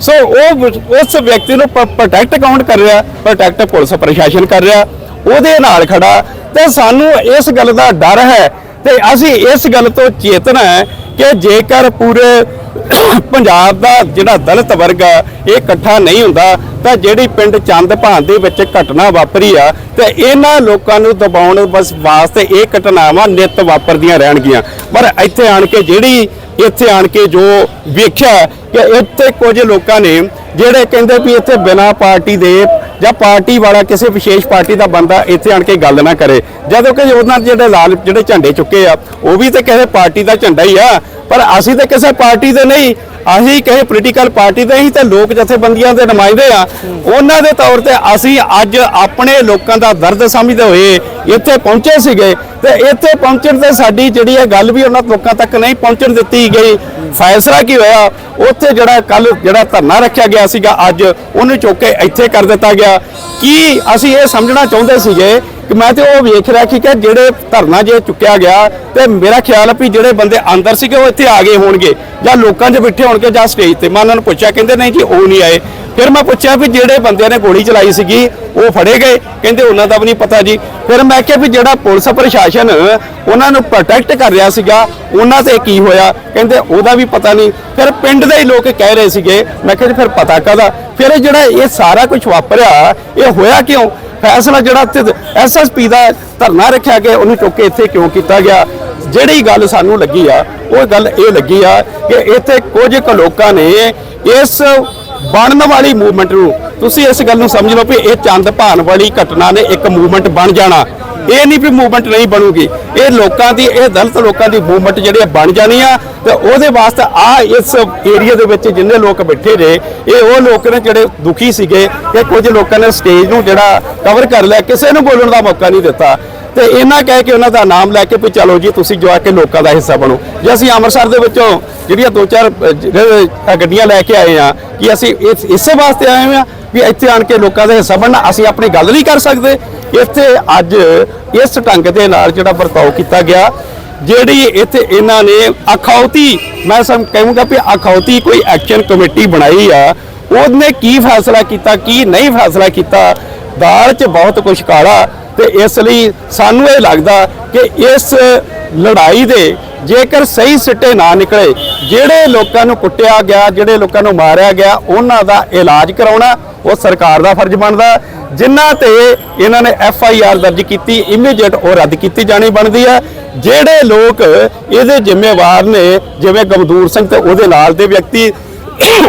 ਸੋ ਉਹ ਉਸ ਵਿਅਕਤੀ ਨੂੰ ਪ੍ਰੋਟੈਕਟ ਕੌਣ ਕਰ ਰਿਹਾ? ਪ੍ਰੋਟੈਕਟ ਪੁਲਿਸ ਪ੍ਰਸ਼ਾਸਨ ਕਰ ਰਿਹਾ। ਉਹਦੇ ਨਾਲ ਖੜਾ ਤੇ ਸਾਨੂੰ ਇਸ ਗੱਲ ਦਾ ਡਰ ਹੈ ਤੇ ਅਸੀਂ ਇਸ ਗੱਲ ਤੋਂ ਚੇਤਨ ਹੈ ਕਿ ਜੇਕਰ ਪੂਰੇ ਪੰਜਾਬ ਦਾ ਜਿਹੜਾ ਦਲਿਤ ਵਰਗ ਆ, ਇਹ ਇਕੱਠਾ ਨਹੀਂ ਹੁੰਦਾ, ਤਾਂ ਜਿਹੜੀ ਪਿੰਡ ਚੰਦ ਭਾਨ ਦੇ ਵਿੱਚ ਘਟਨਾ ਵਾਪਰੀ ਆ, ਤੇ ਇਹਨਾਂ ਲੋਕਾਂ ਨੂੰ ਦਬਾਉਣ ਬਸ ਵਾਸਤੇ ਇਹ ਘਟਨਾਵਾਂ ਨਿਤ ਵਾਪਰਦੀਆਂ ਰਹਿਣਗੀਆਂ। ਪਰ ਇੱਥੇ ਆਣ ਕੇ ਜਿਹੜੀ, ਇੱਥੇ ਆਣ ਕੇ ਜੋ ਵੇਖਿਆ ਕਿ ਇੱਥੇ ਕੁਝ ਲੋਕਾਂ ਨੇ ਜਿਹੜੇ ਕਹਿੰਦੇ ਵੀ ਇੱਥੇ ਬਿਨਾਂ ਪਾਰਟੀ ਦੇ ਜਾਂ ਪਾਰਟੀ ਵਾਲਾ ਕਿਸੇ ਵਿਸ਼ੇਸ਼ ਪਾਰਟੀ ਦਾ ਬੰਦਾ ਇੱਥੇ ਆਣ ਕੇ ਗੱਲ ਨਾ ਕਰੇ। ਜਦੋਂ ਕਿ ਉਹਨਾਂ ਦੇ ਜਿਹੜੇ ਲਾਲ ਜਿਹੜੇ ਝੰਡੇ ਚੁੱਕੇ ਆ, ਉਹ ਵੀ ਤੇ ਕਿਸੇ ਪਾਰਟੀ ਦਾ ਝੰਡਾ ਹੀ ਆ, ਪਰ ਅਸੀਂ ਤੇ ਕਿਸੇ ਪਾਰਟੀ ਦੇ ਨਹੀਂ। ਅਸੀਂ ਕਿਸੇ ਪੋਲੀਟੀਕਲ ਪਾਰਟੀ ਦੇ ਹੀ ਤੇ ਲੋਕ ਜਥੇਬੰਦੀਆਂ ਦੇ ਨੁਮਾਇੰਦੇ ਆ। ਉਹਨਾਂ ਦੇ ਤੌਰ ਤੇ ਅਸੀਂ ਅੱਜ ਆਪਣੇ ਲੋਕਾਂ ਦਾ ਦਰਦ ਸਮਝਦੇ ਹੋਏ ਇੱਥੇ ਪਹੁੰਚੇ ਸੀਗੇ ਤੇ ਇੱਥੇ ਪਹੁੰਚਣ ਤੇ ਸਾਡੀ ਜਿਹੜੀ ਇਹ ਗੱਲ ਵੀ ਉਹਨਾਂ ਲੋਕਾਂ ਤੱਕ ਨਹੀਂ ਪਹੁੰਚਣ ਦਿੱਤੀ ਗਈ। ਫੈਸਲਾ ਕੀ ਹੋਇਆ? ਉੱਥੇ ਜਿਹੜਾ ਕੱਲ ਜਿਹੜਾ ਧਰਨਾ ਰੱਖਿਆ ਗਿਆ ਸੀਗਾ, ਅੱਜ ਉਹਨੂੰ ਚੁੱਕ ਕੇ ਇੱਥੇ ਕਰ ਦਿੱਤਾ ਗਿਆ। ਕੀ ਅਸੀਂ ਇਹ ਸਮਝਣਾ ਚਾਹੁੰਦੇ ਸੀਗੇ ਮੈਂ ਤੇ ਉਹ ਵੇਖ ਰਿਹਾ ਕਿ ਕਿ ਜਿਹੜੇ ਧਰਨਾ ਜੇ ਚੁੱਕਿਆ ਗਿਆ ਤੇ ਮੇਰਾ ਖਿਆਲ ਹੈ ਵੀ ਜਿਹੜੇ ਬੰਦੇ ਅੰਦਰ ਸੀਗੇ ਉਹ ਇੱਥੇ ਆ ਗਏ ਹੋਣਗੇ ਜਾਂ ਲੋਕਾਂ 'ਚ ਬੈਠੇ ਹੋਣਗੇ ਜਾਂ ਸਟੇਜ ਤੇ। ਮੈਂ ਉਹਨਾਂ ਨੂੰ ਪੁੱਛਿਆ, ਕਹਿੰਦੇ ਨਹੀਂ ਜੀ, ਉਹ ਨਹੀਂ ਆਏ। ਫਿਰ ਮੈਂ ਪੁੱਛਿਆ ਵੀ ਜਿਹੜੇ ਬੰਦਿਆਂ ਨੇ ਗੋਲੀ ਚਲਾਈ ਸੀਗੀ, ਉਹ ਫੜੇ ਗਏ? ਕਹਿੰਦੇ ਉਹਨਾਂ ਦਾ ਵੀ ਨਹੀਂ ਪਤਾ ਜੀ। ਫਿਰ ਮੈਂ ਕਿਹਾ ਵੀ ਜਿਹੜਾ ਪੁਲਿਸ ਪ੍ਰਸ਼ਾਸਨ ਉਹਨਾਂ ਨੂੰ ਪ੍ਰੋਟੈਕਟ ਕਰ ਰਿਹਾ ਸੀਗਾ, ਉਹਨਾਂ ਤੇ ਕੀ ਹੋਇਆ? ਕਹਿੰਦੇ ਉਹਦਾ ਵੀ ਪਤਾ ਨਹੀਂ। ਫਿਰ ਪਿੰਡ ਦੇ ਹੀ ਲੋਕ ਕਹਿ ਰਹੇ ਸੀਗੇ। ਮੈਂ ਕਿਹਾ ਜੀ, ਫਿਰ ਪਤਾ ਕਾਹਦਾ? ਫਿਰ ਜਿਹੜਾ ਇਹ ਸਾਰਾ ਕੁਝ ਵਾਪਰਿਆ, ਇਹ ਹੋਇਆ ਕਿਉਂ? ਫੈਸਲਾ ਜਿਹੜਾ ਐਸਐਸਪੀ ਦਾ ਧਰਨਾ ਰੱਖਿਆ ਗਿਆ, ਉਹਨੂੰ ਚੁੱਕ ਕੇ ਇੱਥੇ ਕਿਉਂ ਕੀਤਾ ਗਿਆ? ਜਿਹੜੀ ਗੱਲ ਸਾਨੂੰ ਲੱਗੀ ਆ, ਉਹ ਗੱਲ ਇਹ ਲੱਗੀ ਆ ਕਿ ਇੱਥੇ ਕੁਝ ਕੁ ਲੋਕਾਂ ਨੇ ਇਸ ਬਣਨ ਵਾਲੀ ਮੂਵਮੈਂਟ ਨੂੰ, ਤੁਸੀਂ ਇਸ ਗੱਲ ਨੂੰ ਸਮਝ ਲਓ ਵੀ ਇਹ ਚੰਦ ਭਾਨ ਵਾਲੀ ਘਟਨਾ ਨੇ ਇੱਕ ਮੂਵਮੈਂਟ ਬਣ ਜਾਣਾ। ਇਹ ਨਹੀਂ ਵੀ ਮੂਵਮੈਂਟ ਨਹੀਂ ਬਣੂਗੀ। ਇਹ ਲੋਕਾਂ ਦੀ, ਇਹ ਦਲਿਤ ਲੋਕਾਂ ਦੀ ਮੂਵਮੈਂਟ ਜਿਹੜੀ ਆ ਬਣ ਜਾਣੀ ਆ ਤੇ ਉਹਦੇ ਵਾਸਤੇ ਆ ਇਸ ਏਰੀਆ ਦੇ ਵਿੱਚ ਜਿੰਨੇ ਲੋਕ ਬੈਠੇ ਨੇ, ਇਹ ਉਹ ਲੋਕ ਨੇ ਜਿਹੜੇ ਦੁਖੀ ਸੀਗੇ ਕਿ ਕੁਝ ਲੋਕਾਂ ਨੇ ਸਟੇਜ ਨੂੰ ਜਿਹੜਾ ਕਵਰ ਕਰ ਲਿਆ, ਕਿਸੇ ਨੂੰ ਬੋਲਣ ਦਾ ਮੌਕਾ ਨਹੀਂ ਦਿੱਤਾ। ਤੇ ਇਹਨਾਂ ਕਹਿ ਕੇ ਉਹਨਾਂ ਦਾ ਨਾਮ ਲੈ ਕੇ ਵੀ ਚਲੋ ਜੀ, ਤੁਸੀਂ ਜੋ ਆ ਕੇ ਲੋਕਾਂ ਦਾ ਹਿੱਸਾ ਬਣੋ। ਜੇ ਅਸੀਂ ਅੰਮ੍ਰਿਤਸਰ ਦੇ ਵਿੱਚੋਂ ਜਿਹੜੀਆਂ ਦੋ ਚਾਰ ਗੱਡੀਆਂ ਲੈ ਕੇ ਆਏ ਆ, ਕਿ ਅਸੀਂ ਇਸ- ਇਸੇ ਵਾਸਤੇ ਆਏ ਹੋਏ ਆ ਵੀ ਇੱਥੇ ਆਣ ਕੇ ਲੋਕਾਂ ਦਾ ਹਿੱਸਾ ਬਣਨਾ, ਅਸੀਂ ਆਪਣੀ ਗੱਲ ਨਹੀਂ ਕਰ ਸਕਦੇ। ਇੱਥੇ ਅੱਜ ਇਸ ਢੰਗ ਦੇ ਨਾਲ ਜਿਹੜਾ ਵਰਤਾਓ ਕੀਤਾ ਗਿਆ, ਜਿਹੜੀ ਇੱਥੇ ਇਹਨਾਂ ਨੇ ਅਖੌਤੀ, ਮੈਂ ਸਮ, ਕਹੂੰਗਾ ਵੀ ਅਖੌਤੀ ਕੋਈ ਐਕਸ਼ਨ ਕਮੇਟੀ ਬਣਾਈ ਆ, ਉਹਨੇ ਕੀ ਫੈਸਲਾ ਕੀਤਾ, ਕੀ ਨਹੀਂ ਫੈਸਲਾ ਕੀਤਾ, ਦਾਲ 'ਚ ਬਹੁਤ ਕੁਝ ਕਾਲਾ ਤੇ ਇਸ ਲਈ ਸਾਨੂੰ ਇਹ ਲੱਗਦਾ ਕਿ ਇਸ ਲੜਾਈ ਦੇ ਜੇਕਰ ਸਹੀ ਸਿੱਟੇ ਨਾ ਨਿਕਲੇ, ਜਿਹੜੇ ਲੋਕਾਂ ਨੂੰ ਕੁੱਟਿਆ ਗਿਆ, ਜਿਹੜੇ ਲੋਕਾਂ ਨੂੰ ਮਾਰਿਆ ਗਿਆ, ਉਹਨਾਂ ਦਾ ਇਲਾਜ ਕਰਾਉਣਾ, ਉਹ ਸਰਕਾਰ ਦਾ ਫਰਜ਼ ਬਣਦਾ ਜਿਨ੍ਹਾਂ ਤੇ ਇਹਨਾਂ ਨੇ ਐਫ ਆਈ ਆਰ ਦਰਜ ਕੀਤੀ ਇਮੀਡੀਏਟ ਉਹ ਰੱਦ ਕੀਤੀ ਜਾਣੀ ਬਣਦੀ ਹੈ। ਜਿਹੜੇ ਲੋਕ ਇਹਦੇ ਜ਼ਿੰਮੇਵਾਰ ਨੇ, ਜਿਵੇਂ ਗਮਦੂਰ ਸਿੰਘ ਤੇ ਉਹਦੇ ਨਾਲ ਦੇ ਵਿਅਕਤੀ,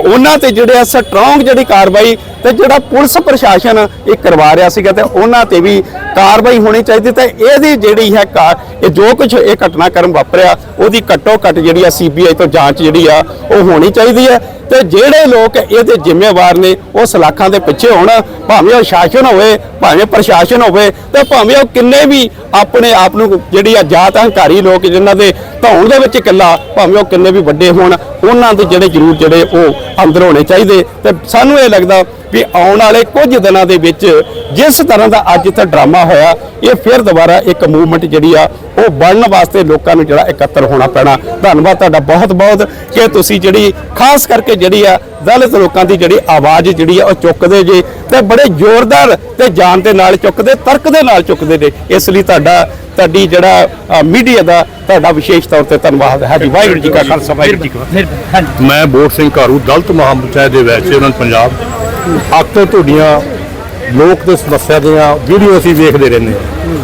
ਉਹਨਾਂ ਤੇ ਜਿਹੜੇ ਆ ਸਟਰੋਂਗ ਜਿਹੜੀ ਕਾਰਵਾਈ ਤੇ ਜਿਹੜਾ ਪੁਲਿਸ ਪ੍ਰਸ਼ਾਸਨ ਇਹ ਕਰਵਾ ਰਿਹਾ ਸੀਗਾ ਤੇ ਉਹਨਾਂ ਤੇ ਵੀ ਕਾਰਵਾਈ ਹੋਣੀ ਚਾਹੀਦੀ ਤੇ ਇਹਦੀ ਜਿਹੜੀ ਹੈ ਕਾਰ ਇਹ ਜੋ ਕੁਝ ਇਹ ਘਟਨਾਕ੍ਰਮ ਵਾਪਰਿਆ, ਉਹਦੀ ਘੱਟੋ ਘੱਟ ਜਿਹੜੀ ਆ ਸੀਬੀਆਈ ਤੋਂ ਜਾਂਚ ਜਿਹੜੀ ਆ, ਉਹ ਹੋਣੀ ਚਾਹੀਦੀ ਹੈ। ਤੇ ਜਿਹੜੇ ਲੋਕ ਇਹਦੇ ਜ਼ਿੰਮੇਵਾਰ ਨੇ, ਉਹ ਸਲਾਖਾਂ ਦੇ ਪਿੱਛੇ ਹੋਣ, ਭਾਵੇਂ ਉਹ ਸ਼ਾਸਨ ਹੋਵੇ, ਭਾਵੇਂ ਪ੍ਰਸ਼ਾਸਨ ਹੋਵੇ, ਤੇ ਭਾਵੇਂ ਉਹ ਕਿੰਨੇ ਵੀ ਆਪਣੇ ਆਪ ਨੂੰ ਜਿਹੜੀ ਆ ਜਾਤ ਹੰਕਾਰੀ ਲੋਕ ਜਿਨ੍ਹਾਂ ਦੇ ਧੌਣ ਦੇ ਵਿੱਚ ਇਕੱਲਾ, ਭਾਵੇਂ ਉਹ ਕਿੰਨੇ ਵੀ ਵੱਡੇ ਹੋਣ, ਉਹਨਾਂ ਦੇ ਜਿਹੜੇ ਜ਼ਰੂਰ ਜਿਹੜੇ ਉਹ ਅੰਦਰ ਹੋਣੇ ਚਾਹੀਦੇ। ਤੇ ਸਾਨੂੰ ਇਹ ਲੱਗਦਾ ਵੀ ਆਉਣ ਵਾਲੇ ਕੁਝ ਦਿਨਾਂ ਦੇ ਵਿੱਚ ਜਿਸ ਤਰ੍ਹਾਂ ਦਾ ਅੱਜ ਇੱਥੇ ਡਰਾਮਾ ਹੋਇਆ, ਇਹ ਫਿਰ ਦੁਬਾਰਾ ਇੱਕ ਮੂਵਮੈਂਟ ਜਿਹੜੀ ਆ, ਉਹ ਬਣਨ ਵਾਸਤੇ ਲੋਕਾਂ ਨੂੰ ਜਿਹੜਾ ਇਕੱਤਰ ਹੋਣਾ ਪੈਣਾ। ਧੰਨਵਾਦ ਤੁਹਾਡਾ ਬਹੁਤ ਬਹੁਤ ਕਿ ਤੁਸੀਂ ਜਿਹੜੀ, ਖਾਸ ਕਰਕੇ ਜਿਹੜੀ ਆ, ਦਲਿਤ ਲੋਕਾਂ ਦੀ ਜਿਹੜੀ ਆਵਾਜ਼ ਜਿਹੜੀ ਆ, ਉਹ ਚੁੱਕਦੇ ਜੇ ਤੇ ਬੜੇ ਜ਼ੋਰਦਾਰ ਤੇ ਜਾਨ ਦੇ ਨਾਲ ਚੁੱਕਦੇ, ਤਰਕ ਦੇ ਨਾਲ ਚੁੱਕਦੇ ਨੇ। ਇਸ ਲਈ ਤੁਹਾਡਾ, ਤੁਹਾਡੀ ਜਿਹੜਾ ਮੀਡੀਆ ਦਾ ਤੁਹਾਡਾ ਵਿਸ਼ੇਸ਼ ਤੌਰ ਤੇ ਧੰਨਵਾਦ। ਹੈ ਜੀ ਵਾਹਿਗੁਰੂ ਜੀ ਕਾ ਖਾਲਸਾ, ਵਾਹਿਗੁਰੂ ਜੀ ਕੀ ਫਤਿਹ। ਮੈਂ ਬੋਰ ਸਿੰਘ ਘਾਰੂ ਦਲਤ ਮਹਾਪੰਚਾਇਤ ਦੇ ਵੈਸ ਚੇਅਰਮੈਨ ਪੰਜਾਬ। ਅੱਜ ਤੁਹਾਡੀਆਂ ਲੋਕ ਦੇ ਸਮੱਸਿਆ ਦੀਆਂ ਵੀਡੀਓ ਅਸੀਂ ਵੇਖਦੇ ਰਹਿੰਦੇ ਹਾਂ।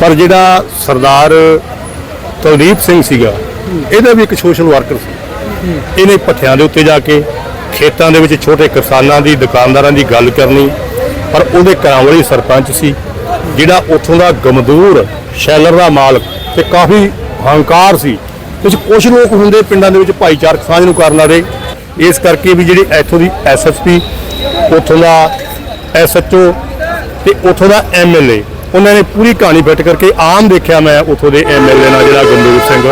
ਪਰ ਜਿਹੜਾ ਸਰਦਾਰ ਕੁਲਦੀਪ ਸਿੰਘ ਸੀਗਾ, ਇਹਦਾ ਵੀ ਇੱਕ ਸੋਸ਼ਲ ਵਰਕਰ ਸੀ। ਇਹਨੇ ਪੱਠਿਆਂ ਦੇ ਉੱਤੇ ਜਾ ਕੇ ਖੇਤਾਂ ਦੇ ਵਿੱਚ ਛੋਟੇ ਕਿਸਾਨਾਂ ਦੀ, ਦੁਕਾਨਦਾਰਾਂ ਦੀ ਗੱਲ ਕਰਨੀ, ਪਰ ਉਹਦੇ ਘਰਾਂ ਵਾਲੀ ਸਰਪੰਚ ਸੀ, ਜਿਹੜਾ ਉੱਥੋਂ ਦਾ ਗਮਦੂਰ ਸ਼ੈਲਰ ਦਾ ਮਾਲਕ ਤੇ ਕਾਫੀ ਹੰਕਾਰ ਸੀ। ਕੁਝ ਕੁਝ ਲੋਕ ਹੁੰਦੇ ਪਿੰਡਾਂ ਦੇ ਵਿੱਚ ਭਾਈਚਾਰਕ ਸਾਂਝ ਨੂੰ ਕਰਨ ਵਾਲੇ ਇਸ ਕਰਕੇ ਵੀ ਜਿਹੜੀ ਇੱਥੋਂ ਦੀ ਐਸਐਸਪੀ ਉੱਥੋਂ ਦਾ ਐਸਐਚਓ ਤੇ ਉੱਥੋਂ ਦਾ ਐਮਐਲਏ ਉਹਨਾਂ ਨੇ ਪੂਰੀ ਕਹਾਣੀ ਫਿੱਟ ਕਰਕੇ ਆਮ ਦੇਖਿਆ ਮੈਂ ਉੱਥੋਂ ਦੇ ਐਮਐਲਏ ਨਾਲ ਜਿਹੜਾ ਗੰਦੂਰ ਸਿੰਘ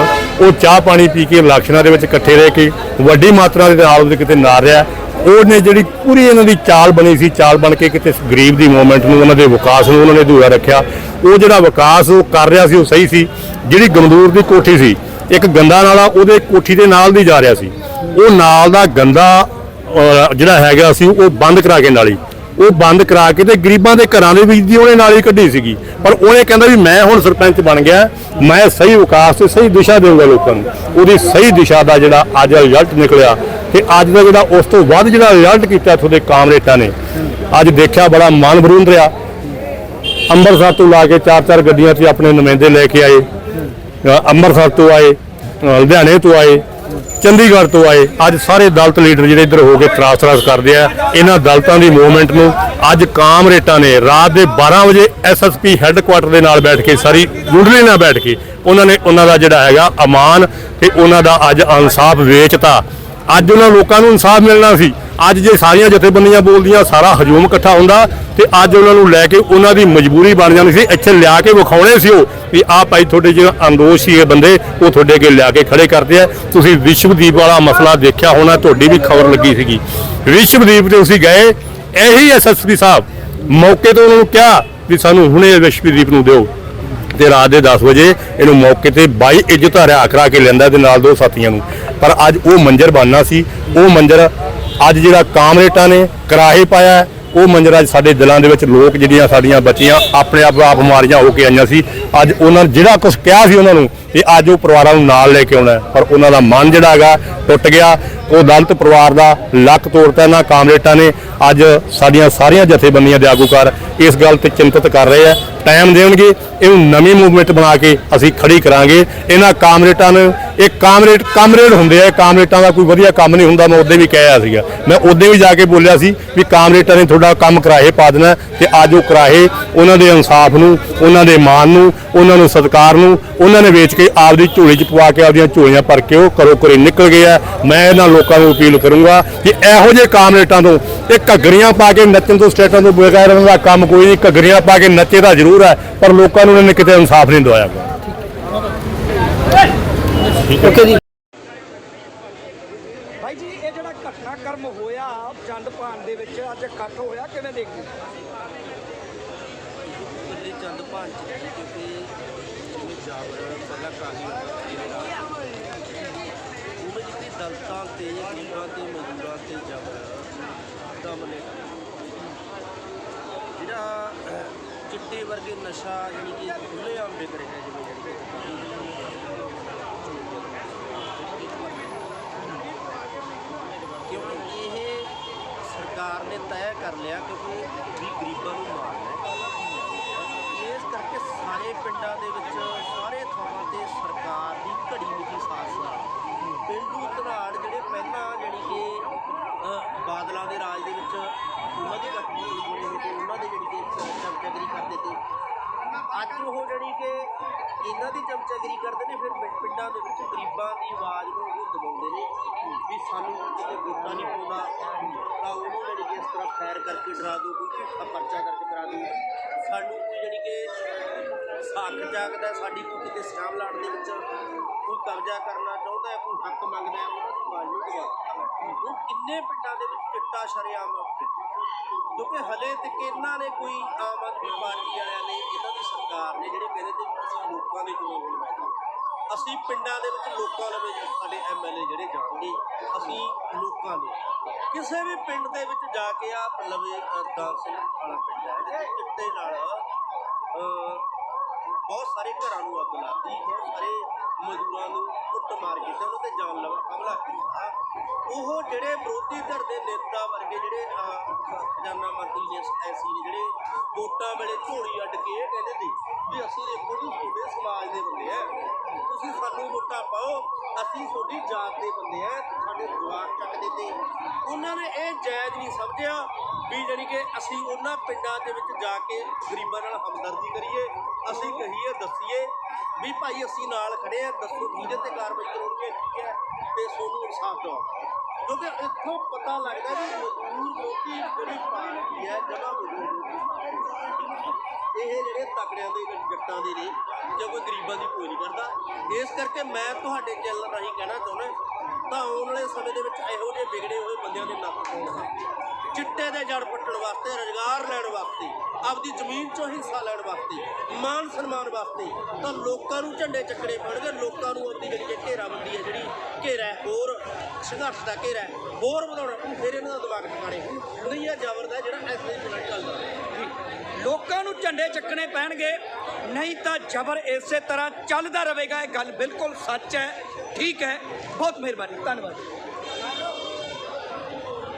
ਉਹ ਚਾਹ ਪਾਣੀ ਪੀ ਕੇ ਇਲੈਕਸ਼ਨਾਂ ਦੇ ਵਿੱਚ ਇਕੱਠੇ ਰਹਿ ਕੇ ਵੱਡੀ ਮਾਤਰਾ ਦੇ ਨਾਲ ਉਹਦੇ ਕਿਤੇ ਨਾ ਰਿਹਾ। ਉਹਨੇ ਜਿਹੜੀ ਪੂਰੀ ਇਹਨਾਂ ਦੀ ਚਾਲ ਬਣੀ ਸੀ, ਚਾਲ ਬਣ ਕੇ ਕਿਤੇ ਗਰੀਬ ਦੀ ਮੂਵਮੈਂਟ ਨੂੰ, ਉਹਨਾਂ ਦੇ ਵਿਕਾਸ ਨੂੰ ਉਹਨਾਂ ਨੇ ਅਧੂਰਾ ਰੱਖਿਆ। ਉਹ ਜਿਹੜਾ ਵਿਕਾਸ ਉਹ ਕਰ ਰਿਹਾ ਸੀ, ਉਹ ਸਹੀ ਸੀ। ਜਿਹੜੀ ਗੰਦੂਰ ਦੀ ਕੋਠੀ ਸੀ, ਇੱਕ ਗੰਦਾ ਨਾਲਾ ਉਹਦੇ ਕੋਠੀ ਦੇ ਨਾਲ ਦੀ ਜਾ ਰਿਹਾ ਸੀ। ਉਹ ਨਾਲ ਦਾ ਗੰਦਾ ਜਿਹੜਾ ਹੈਗਾ ਸੀ, ਉਹ ਬੰਦ ਕਰਾ ਕੇ ਨਾਲੀ। ਉਹ ਬੰਦ ਕਰਾ ਕੇ ਤੇ ਗਰੀਬਾਂ ਦੇ ਘਰਾਂ ਦੇ ਵਿੱਚ ਦੀ ਉਹਨੇ ਨਾਲੀ ਕੱਢੀ ਸੀਗੀ। ਪਰ ਉਹਨੇ ਕਹਿੰਦਾ ਵੀ ਮੈਂ ਹੁਣ ਸਰਪੰਚ ਬਣ ਗਿਆ, ਮੈਂ ਸਹੀ ਵਿਕਾਸ ਤੇ ਸਹੀ ਦਿਸ਼ਾ ਦੇਵਾਂਗਾ ਲੋਕਾਂ ਨੂੰ। ਉਹਦੀ ਸਹੀ ਦਿਸ਼ਾ ਦਾ ਜਿਹੜਾ ਅੱਜ ਰਿਜ਼ਲਟ ਨਿਕਲਿਆ ਤੇ ਅੱਜ ਦਾ ਜਿਹੜਾ ਉਸ ਤੋਂ ਵੱਧ ਜਿਹੜਾ ਰਿਜ਼ਲਟ ਕੀਤਾ ਇੱਥੋਂ ਦੇ ਕਾਮਰੇਟਾਂ ਨੇ। ਅੱਜ ਦੇਖਿਆ ਬੜਾ ਮਨ ਬਰੂੰਦ ਰਿਹਾ। ਅੰਮ੍ਰਿਤਸਰ ਤੋਂ ਲਾ ਕੇ ਚਾਰ ਚਾਰ ਗੱਡੀਆਂ 'ਚ ਆਪਣੇ ਨੁਮਾਇੰਦੇ ਲੈ ਕੇ ਆਏ। ਅੰਮ੍ਰਿਤਸਰ ਤੋਂ ਆਏ ਲੁਧਿਆਣੇ ਤੋਂ ਆਏ। ਚੰਡੀਗੜ੍ਹ ਤੋਂ ਆਏ। ਅੱਜ ਸਾਰੇ ਦਲਤ ਲੀਡਰ ਜਿਹੜੇ ਇੱਧਰ ਹੋ ਕੇ ਤਰਾਸ ਤਰਾਸ ਕਰਦੇ ਆ। ਇਹਨਾਂ ਦਲਤਾਂ ਦੀ ਮੂਵਮੈਂਟ ਨੂੰ ਅੱਜ ਕਾਮ ਰੇਟਾਂ ਨੇ ਰਾਤ ਦੇ 12 ਵਜੇ ਐਸਐਸਪੀ ਹੈੱਡਕੁਆਟਰ ਦੇ ਨਾਲ ਬੈਠ ਕੇ ਸਾਰੀ ਗੁੰਡਲੀ ਨਾਲ ਬੈਠ ਕੇ ਉਹਨਾਂ ਨੇ ਉਹਨਾਂ ਦਾ ਜਿਹੜਾ ਹੈਗਾ ਅਮਾਨ ਤੇ ਉਹਨਾਂ ਦਾ ਅੱਜ ਇਨਸਾਫ ਵੇਚਤਾ। ਅੱਜ ਉਹਨਾਂ ਲੋਕਾਂ ਨੂੰ ਇਨਸਾਫ ਮਿਲਣਾ ਸੀ। ਅੱਜ ਜੇ ਸਾਰੀਆਂ ਜਥੇਬੰਦੀਆਂ ਬੋਲਦੀਆਂ, ਸਾਰਾ ਹਜੂਮ ਇਕੱਠਾ ਹੁੰਦਾ ਤੇ ਅੱਜ ਉਹਨਾਂ ਨੂੰ ਲੈ ਕੇ ਉਹਨਾਂ ਦੀ ਮਜਬੂਰੀ ਬਣ ਜਾਣੀ ਸੀ। ਇੱਥੇ ਲਿਆ ਕੇ ਵਿਖਾਉਣੇ ਸੀ ਉਹ ਵੀ ਆਹ ਭਾਈ ਤੁਹਾਡੇ ਜਿਹੜਾ ਅੰਦੋਸ਼ ਸੀ ਇਹ ਬੰਦੇ, ਉਹ ਤੁਹਾਡੇ ਅੱਗੇ ਲਿਆ ਕੇ ਖੜੇ ਕਰਦੇ ਆ। ਤੁਸੀਂ ਵਿਸ਼ਵਦੀਪ ਵਾਲਾ ਮਸਲਾ ਦੇਖਿਆ ਹੋਣਾ, ਤੁਹਾਡੀ ਵੀ ਖਬਰ ਲੱਗੀ ਸੀਗੀ। ਵਿਸ਼ਵਦੀਪ ਤੇ ਤੁਸੀਂ ਗਏ, ਇਹੀ ਐਸਐਸਪੀ ਸਾਹਿਬ ਮੌਕੇ ਤੋਂ ਉਹਨਾਂ ਨੂੰ ਕਿਹਾ ਵੀ ਸਾਨੂੰ ਹੁਣੇ ਵਿਸ਼ਵਦੀਪ ਨੂੰ ਦਿਓ ਤੇ ਰਾਤ ਦੇ 10 ਵਜੇ ਇਹਨੂੰ ਮੌਕੇ ਤੇ ਬਾਈ ਇੱਜ਼ਤ ਹਰਿਆ ਕਰਾ ਕੇ ਲੈਂਦਾ ਤੇ ਨਾਲ ਦੋ ਸਾਥੀਆਂ ਨੂੰ। ਪਰ ਅੱਜ ਉਹ ਮੰਜ਼ਰ ਬਣਨਾ ਸੀ, ਉਹ ਮੰਜ਼ਰ ਅੱਜ ਜਿਹੜਾ ਕਾਮਰੇਟਾਂ ਨੇ ਕਰਾਹੇ ਪਾਇਆ ਉਹ ਮੰਜ਼ਰ ਅੱਜ ਸਾਡੇ ਦਿਲਾਂ ਦੇ ਵਿੱਚ ਲੋਕ ਜਿਹੜੀਆਂ ਸਾਡੀਆਂ ਬੱਚੀਆਂ ਆਪਣੇ ਆਪ ਆਪ ਬਿਮਾਰੀਆਂ ਹੋ ਕੇ ਆਈਆਂ ਸੀ। ਅੱਜ ਉਹਨਾਂ ਨੇ ਜਿਹੜਾ ਕੁਝ ਕਿਹਾ ਸੀ ਉਹਨਾਂ ਨੂੰ ਤੇ ਅੱਜ ਉਹ ਪਰਿਵਾਰਾਂ ਨੂੰ ਨਾਲ ਲੈ ਕੇ ਆਉਣਾ ਪਰ ਉਹਨਾਂ ਦਾ ਮਨ ਜਿਹੜਾ ਹੈਗਾ ਟੁੱਟ ਗਿਆ। ਉਹ ਦਲਿਤ ਪਰਿਵਾਰ ਦਾ ਲੱਕ ਤੋੜਤਾ ਇਹਨਾਂ ਕਾਮਰੇਟਾਂ ਨੇ। ਅੱਜ ਸਾਡੀਆਂ ਸਾਰੀਆਂ ਜਥੇਬੰਦੀਆਂ ਦੇ ਆਗੂਕਾਰ ਇਸ ਗੱਲ ਤੇ ਚਿੰਤਤ ਕਰ ਰਹੇ ਆ। ਟਾਈਮ ਦੇਣਗੇ, ਇਹਨੂੰ ਨਵੀਂ ਮੂਵਮੈਂਟ ਬਣਾ ਕੇ ਅਸੀਂ ਖੜੀ ਕਰਾਂਗੇ। ਇਹਨਾਂ ਕਾਮਰੇਟਾਂ ਨੂੰ, ਇਹ ਕਾਮਰੇਟ ਕਾਮਰੇਡ ਹੁੰਦੇ ਆ ਕਾਮਰੇਟਾਂ ਦਾ ਕੋਈ ਵਧੀਆ ਕੰਮ ਨਹੀਂ ਹੁੰਦਾ, ਮੈਂ ਉਹਦੇ ਵੀ ਕਹਿਆ ਸੀਗਾ। ਮੈਂ ਉਹਦੇ ਵੀ ਜਾ ਕੇ ਬੋਲਿਆ ਸੀ ਵੀ ਕਾਮਰੇਟਾਂ ਨੇ ਤੁਹਾਡਾ ਕੰਮ ਕਰਾਹੇ ਪਾ ਦੇਣਾ ਤੇ ਅੱਜ ਉਹ ਕਰਾਹੇ ਉਹਨਾਂ ਦੇ ਇਨਸਾਫ ਨੂੰ, ਉਹਨਾਂ ਦੇ ਮਾਣ ਨੂੰ, ਉਹਨਾਂ ਨੂੰ ਸਤਿਕਾਰ ਨੂੰ, ਉਹਨਾਂ ਨੇ ਵੇਚ ਕੇ ਆਪਦੀ ਝੋਲੀ 'ਚ ਪਵਾ ਕੇ ਆਪਦੀਆਂ ਝੋਲੀਆਂ ਭਰ ਕੇ ਉਹ ਕਰੋ ਕਰੇ ਨਿਕਲ ਗਏ ਆ। ਮੈਂ ਇਹਨਾਂ ਲੋਕਾਂ ਨੂੰ ਅਪੀਲ ਕਰੂੰਗਾ ਕਿ ਇਹੋ ਜਿਹੇ ਕਾਮਰੇਟਾਂ ਤੋਂ ਇਹ ਘੱਗਰੀਆਂ ਪਾ ਕੇ ਨੱਚਣ ਤੋਂ ਸਟੇਟਾਂ ਤੋਂ ਬਗੈਰ ਇਹਨਾਂ ਦਾ ਕੰਮ ਕੋਈ ਨਹੀਂ, ਘੱਗਰੀਆਂ ਪਾ ਕੇ ਨੱਚੇ ਦਾ ਜ਼ਰੂਰ ਹੈ, ਪਰ ਲੋਕਾਂ ਨੂੰ ਇਹਨਾਂ ਨੇ ਕਿਤੇ ਇਨਸਾਫ ਨਹੀਂ ਦਵਾਇਆ ਜੀ ਇਹ ਜਿਹੜਾ ਘਟਨਾਕ੍ਰਮ ਹੋਇਆ ਚੰਦਪਾਨ ਦੇ ਵਿੱਚ ਅੱਜ ਇਕੱਠ ਹੋਇਆ ਕਿਵੇਂ ਦੇਖਦੇ ਹੋ? ਦਿੱਲੀ ਚੰਦ ਭਾਂਚ ਕਿਉਂਕਿ ਜਿਵੇਂ ਜਾਬਰ ਪਹਿਲਾਂ ਕਾਹੀ ਇਹਦੇ ਨਾਲ ਉਹ ਜਿਹੜੀ ਦਲਤਾਂ ਤੇ ਗਰੀਬਾਂ ਤੇ ਮਜ਼ਦੂਰਾਂ ਤੇ ਜਬਰ ਦਮਨੇ ਜਿਹੜਾ ਅਹ, ਚਿੱਟੇ ਵਰਗੇ ਨਸ਼ਾ ਯਾਨੀ ਕਿ ਖੁੱਲੇ ਆਮ ਵਿਕ ਰਿਹਾ ਜਿਵੇਂ ਜਿਹੜੀ ਕਿਉਂਕਿ ਇਹ ਸਰਕਾਰ ਨੇ ਤੈਅ ਕਰ ਲਿਆ ਕਿਉਂਕਿ ਵੀ ਗਰੀਬਾਂ ਨੂੰ ਮਾਰਨਾ ਹੈ। ਇਸ ਕਰਕੇ ਸਾਰੇ ਪਿੰਡਾਂ ਦੇ ਵਿੱਚ, ਸਾਰੇ ਥਾਵਾਂ ਤੇ ਸਰਕਾਰ ਦੀ ਘੜੀ ਮਿੱਠੀ ਸਾਥ ਨਾਲ ਪੇਂਡੂ ਧਨਾੜ ਜਿਹੜੇ ਪਹਿਲਾਂ ਜਿਹੜੀ ਕਿ ਬਾਦਲਾਂ ਦੇ ਰਾਜ ਦੇ ਵਿੱਚ ਉਹਨਾਂ ਦੀ ਘਟਨਾ ਹੋਈ ਹੋਈ ਤੇ ਉਹਨਾਂ ਦੇ ਜਿਹੜੀ ਕਿ ਚਮਚਾਗਰੀ ਕਰਦੇ ਤੇ ਅੱਜ ਉਹ ਜਿਹੜੀ ਕਿ ਇਹਨਾਂ ਦੀ ਚਮਚਾਗਰੀ ਕਰਦੇ ਨੇ, ਫਿਰ ਪਿੰ- ਪਿੰਡਾਂ ਦੇ ਵਿੱਚ ਗਰੀਬਾਂ ਦੀ ਆਵਾਜ਼ ਨੂੰ ਉਹ ਦਬਾਉਂਦੇ ਨੇ ਵੀ ਸਾਨੂੰ ਕਿਤੇ ਵੋਟਾਂ ਨਹੀਂ ਪਾਉਂਦਾ ਤਾਂ ਉਹਨੂੰ ਜਿਹੜੀ ਕਿ ਇਸ ਤਰ੍ਹਾਂ ਫੈਰ ਕਰਕੇ ਡਰਾ ਦੋ, ਕੋਈ ਝੂਠਾ ਪਰਚਾ ਕਰਕੇ ਕਰਾ ਦਿਓ ਸਾਨੂੰ ਕੋਈ ਜਿਹੜੀ ਕਿ ਸਾਖ ਜਾਗਦਾ, ਸਾਡੀ ਕੋਈ ਕਿਤੇ ਸਿਆਮ ਲਾੜ ਦੇ ਵਿੱਚ ਕੋਈ ਕਬਜ਼ਾ ਕਰਨਾ ਚਾਹੁੰਦਾ ਹੈ ਕੋਈ ਹੱਕ ਮੰਗਦਾ ਹੈ ਉਹਨਾਂ ਦੀ ਕਿੰਨੇ ਪਿੰਡਾਂ ਦੇ ਵਿੱਚ ਚਿੱਟਾ ਸ਼ਰੇਆਮ ਕਿਉਂਕਿ ਹਲੇ ਤੱਕ ਇਹਨਾਂ ਨੇ ਕੋਈ ਆਮ ਆਦਮੀ ਪਾਰਟੀ ਵਾਲਿਆਂ ਨੇ, ਇਹਨਾਂ ਦੀ ਸਰਕਾਰ ਨੇ ਜਿਹੜੇ ਕਹਿੰਦੇ ਤੇ ਅਸੀਂ ਲੋਕਾਂ ਦੇ ਚੁਣੇ ਹੋਏ ਨੁਮਾਇੰਦੇ ਅਸੀਂ ਪਿੰਡਾਂ ਦੇ ਵਿੱਚ ਲੋਕਾਂ ਲਵੇ ਸਾਡੇ ਐਮਐਲਏ ਜਿਹੜੇ ਜਾਣਗੇ, ਅਸੀਂ ਲੋਕਾਂ ਦੇ। ਕਿਸੇ ਵੀ ਪਿੰਡ ਦੇ ਵਿੱਚ ਜਾ ਕੇ ਆ ਲਵੇ ਦਾਨ ਸਿੰਘ ਵਾਲਾ ਪਿੰਡ ਹੈ, ਜਿਹਦੇ ਚਿੱਟੇ ਨਾਲ ਬਹੁਤ ਸਾਰੇ ਘਰਾਂ ਨੂੰ ਅੱਗ ਲਾਤੀ ਬਹੁਤ ਸਾਰੇ ਮਜ਼ਦੂਰਾਂ ਨੂੰ ਕੁੱਟ ਮਾਰ ਕੀਤੀ, ਉਹਨਾਂ ਤੇ ਜਾਨ ਲਵਾ ਹਮਲਾ ਕੀਤਾ ਉਹ ਜਿਹੜੇ ਵਿਰੋਧੀ ਧਿਰ ਦੇ ਨੇਤਾ ਵਰਗੇ ਜਿਹੜੇ ਖਜ਼ਾਨਾ ਮੰਤਰੀ ਨੇ ਐਸੀ ਨੇ ਜਿਹੜੇ ਵੋਟਾਂ ਵੇਲੇ ਝੋਲੀ ਅੱਡ ਕੇ ਕਹਿੰਦੇ ਸੀ ਵੀ ਅਸੀਂ ਦੇਖੋ ਜੀ, ਤੁਹਾਡੇ ਸਮਾਜ ਦੇ ਬੰਦੇ ਆ। ਤੁਸੀਂ ਸਾਨੂੰ ਵੋਟਾਂ ਪਾਓ, ਅਸੀਂ ਤੁਹਾਡੀ ਜਾਤ ਦੇ ਬੰਦੇ ਆ। ਸਾਡੇ ਜਵਾਕ ਚੱਕਦੇ ਤੇ ਉਹਨਾਂ ਨੇ ਇਹ ਜਾਇਜ਼ ਨਹੀਂ ਸਮਝਿਆ ਵੀ ਜਾਣੀ ਕਿ ਅਸੀਂ ਉਹਨਾਂ ਪਿੰਡਾਂ ਦੇ ਵਿੱਚ ਜਾ ਕੇ ਗਰੀਬਾਂ ਨਾਲ ਹਮਦਰਦੀ ਕਰੀਏ, ਅਸੀਂ ਕਹੀਏ, ਦੱਸੀਏ ਵੀ ਭਾਈ ਅਸੀਂ ਨਾਲ ਖੜੇ ਆ, ਦੱਸੋ ਕਿਹਦੇ ਤੇ ਕਾਰਵਾਈ ਕਰੋਗੇ, ਠੀਕ ਹੈ, ਤੇ ਤੁਹਾਨੂੰ ਇਨਸਾਫ ਦਿਵਾਓ ਕਿਉਂਕਿ ਇੱਥੋਂ ਪਤਾ ਲੱਗਦਾ ਵੀ ਮਜ਼ਦੂਰ ਲੋਕੀ ਜਿਹੜੀ ਪਾਰਟੀ ਹੈ, ਜਮਾ ਮਜ਼ਦੂਰ। ਇਹ ਜਿਹੜੇ ਤਕੜਿਆਂ ਦੇ ਜੱਟਾਂ ਦੇ ਨੇ, ਜਾਂ ਕੋਈ ਗਰੀਬਾਂ ਦੀ ਕੋਈ ਨਹੀਂ ਕਰਦਾ। ਇਸ ਕਰਕੇ ਮੈਂ ਤੁਹਾਡੇ ਚੈਨਲ ਰਾਹੀਂ ਕਹਿਣਾ ਚਾਹੁੰਦਾ, ਤਾਂ ਆਉਣ ਵਾਲੇ ਸਮੇਂ ਦੇ ਵਿੱਚ ਇਹੋ ਜਿਹੇ ਵਿਗੜੇ ਹੋਏ ਬੰਦਿਆਂ ਦੇ ਨੱਕ ਪਾਉਣ ਚਿੱਟੇ ਦੇ ਜੜ ਪੱਟਣ ਵਾਸਤੇ, ਰੁਜ਼ਗਾਰ ਲੈਣ ਵਾਸਤੇ, ਆਪਦੀ ਜ਼ਮੀਨ ਚੋਂ ਹਿੱਸਾ ਲੈਣ ਵਾਸਤੇ, ਮਾਨ ਸਨਮਾਨ ਵਾਸਤੇ, ਤਾਂ ਲੋਕਾਂ ਨੂੰ ਝੰਡੇ ਚੱਕਣੇ ਪੈਣਗੇ, ਲੋਕਾਂ ਨੂੰ ਆਪਦੀ ਜਿਹੜੀ ਘੇਰਾਬੰਦੀ ਹੈ ਜਿਹੜੀ ਘੇਰਾ ਹੋਰ ਸੰਘਰਸ਼ ਦਾ ਘੇਰਾ ਹੋਰ ਵਧਾਉਣਾ ਫਿਰ ਇਹਨਾਂ ਦਾ ਦਿਮਾਗ ਟਿਕਾਣੇ ਨਹੀਂ ਇਹ ਜ਼ਬਰ ਦਾ ਜਿਹੜਾ ਐਸੇ ਹੀ ਬਿਨਾਂ ਚੱਲਦਾ ਲੋਕਾਂ ਨੂੰ ਝੰਡੇ ਚੱਕਣੇ ਪੈਣਗੇ, ਨਹੀਂ ਤਾਂ ਜ਼ਬਰ ਇਸੇ ਤਰ੍ਹਾਂ ਚੱਲਦਾ ਰਹੇਗਾ, ਇਹ ਗੱਲ ਬਿਲਕੁਲ ਸੱਚ ਹੈ, ਠੀਕ ਹੈ। ਬਹੁਤ ਮਿਹਰਬਾਨੀ, ਧੰਨਵਾਦ।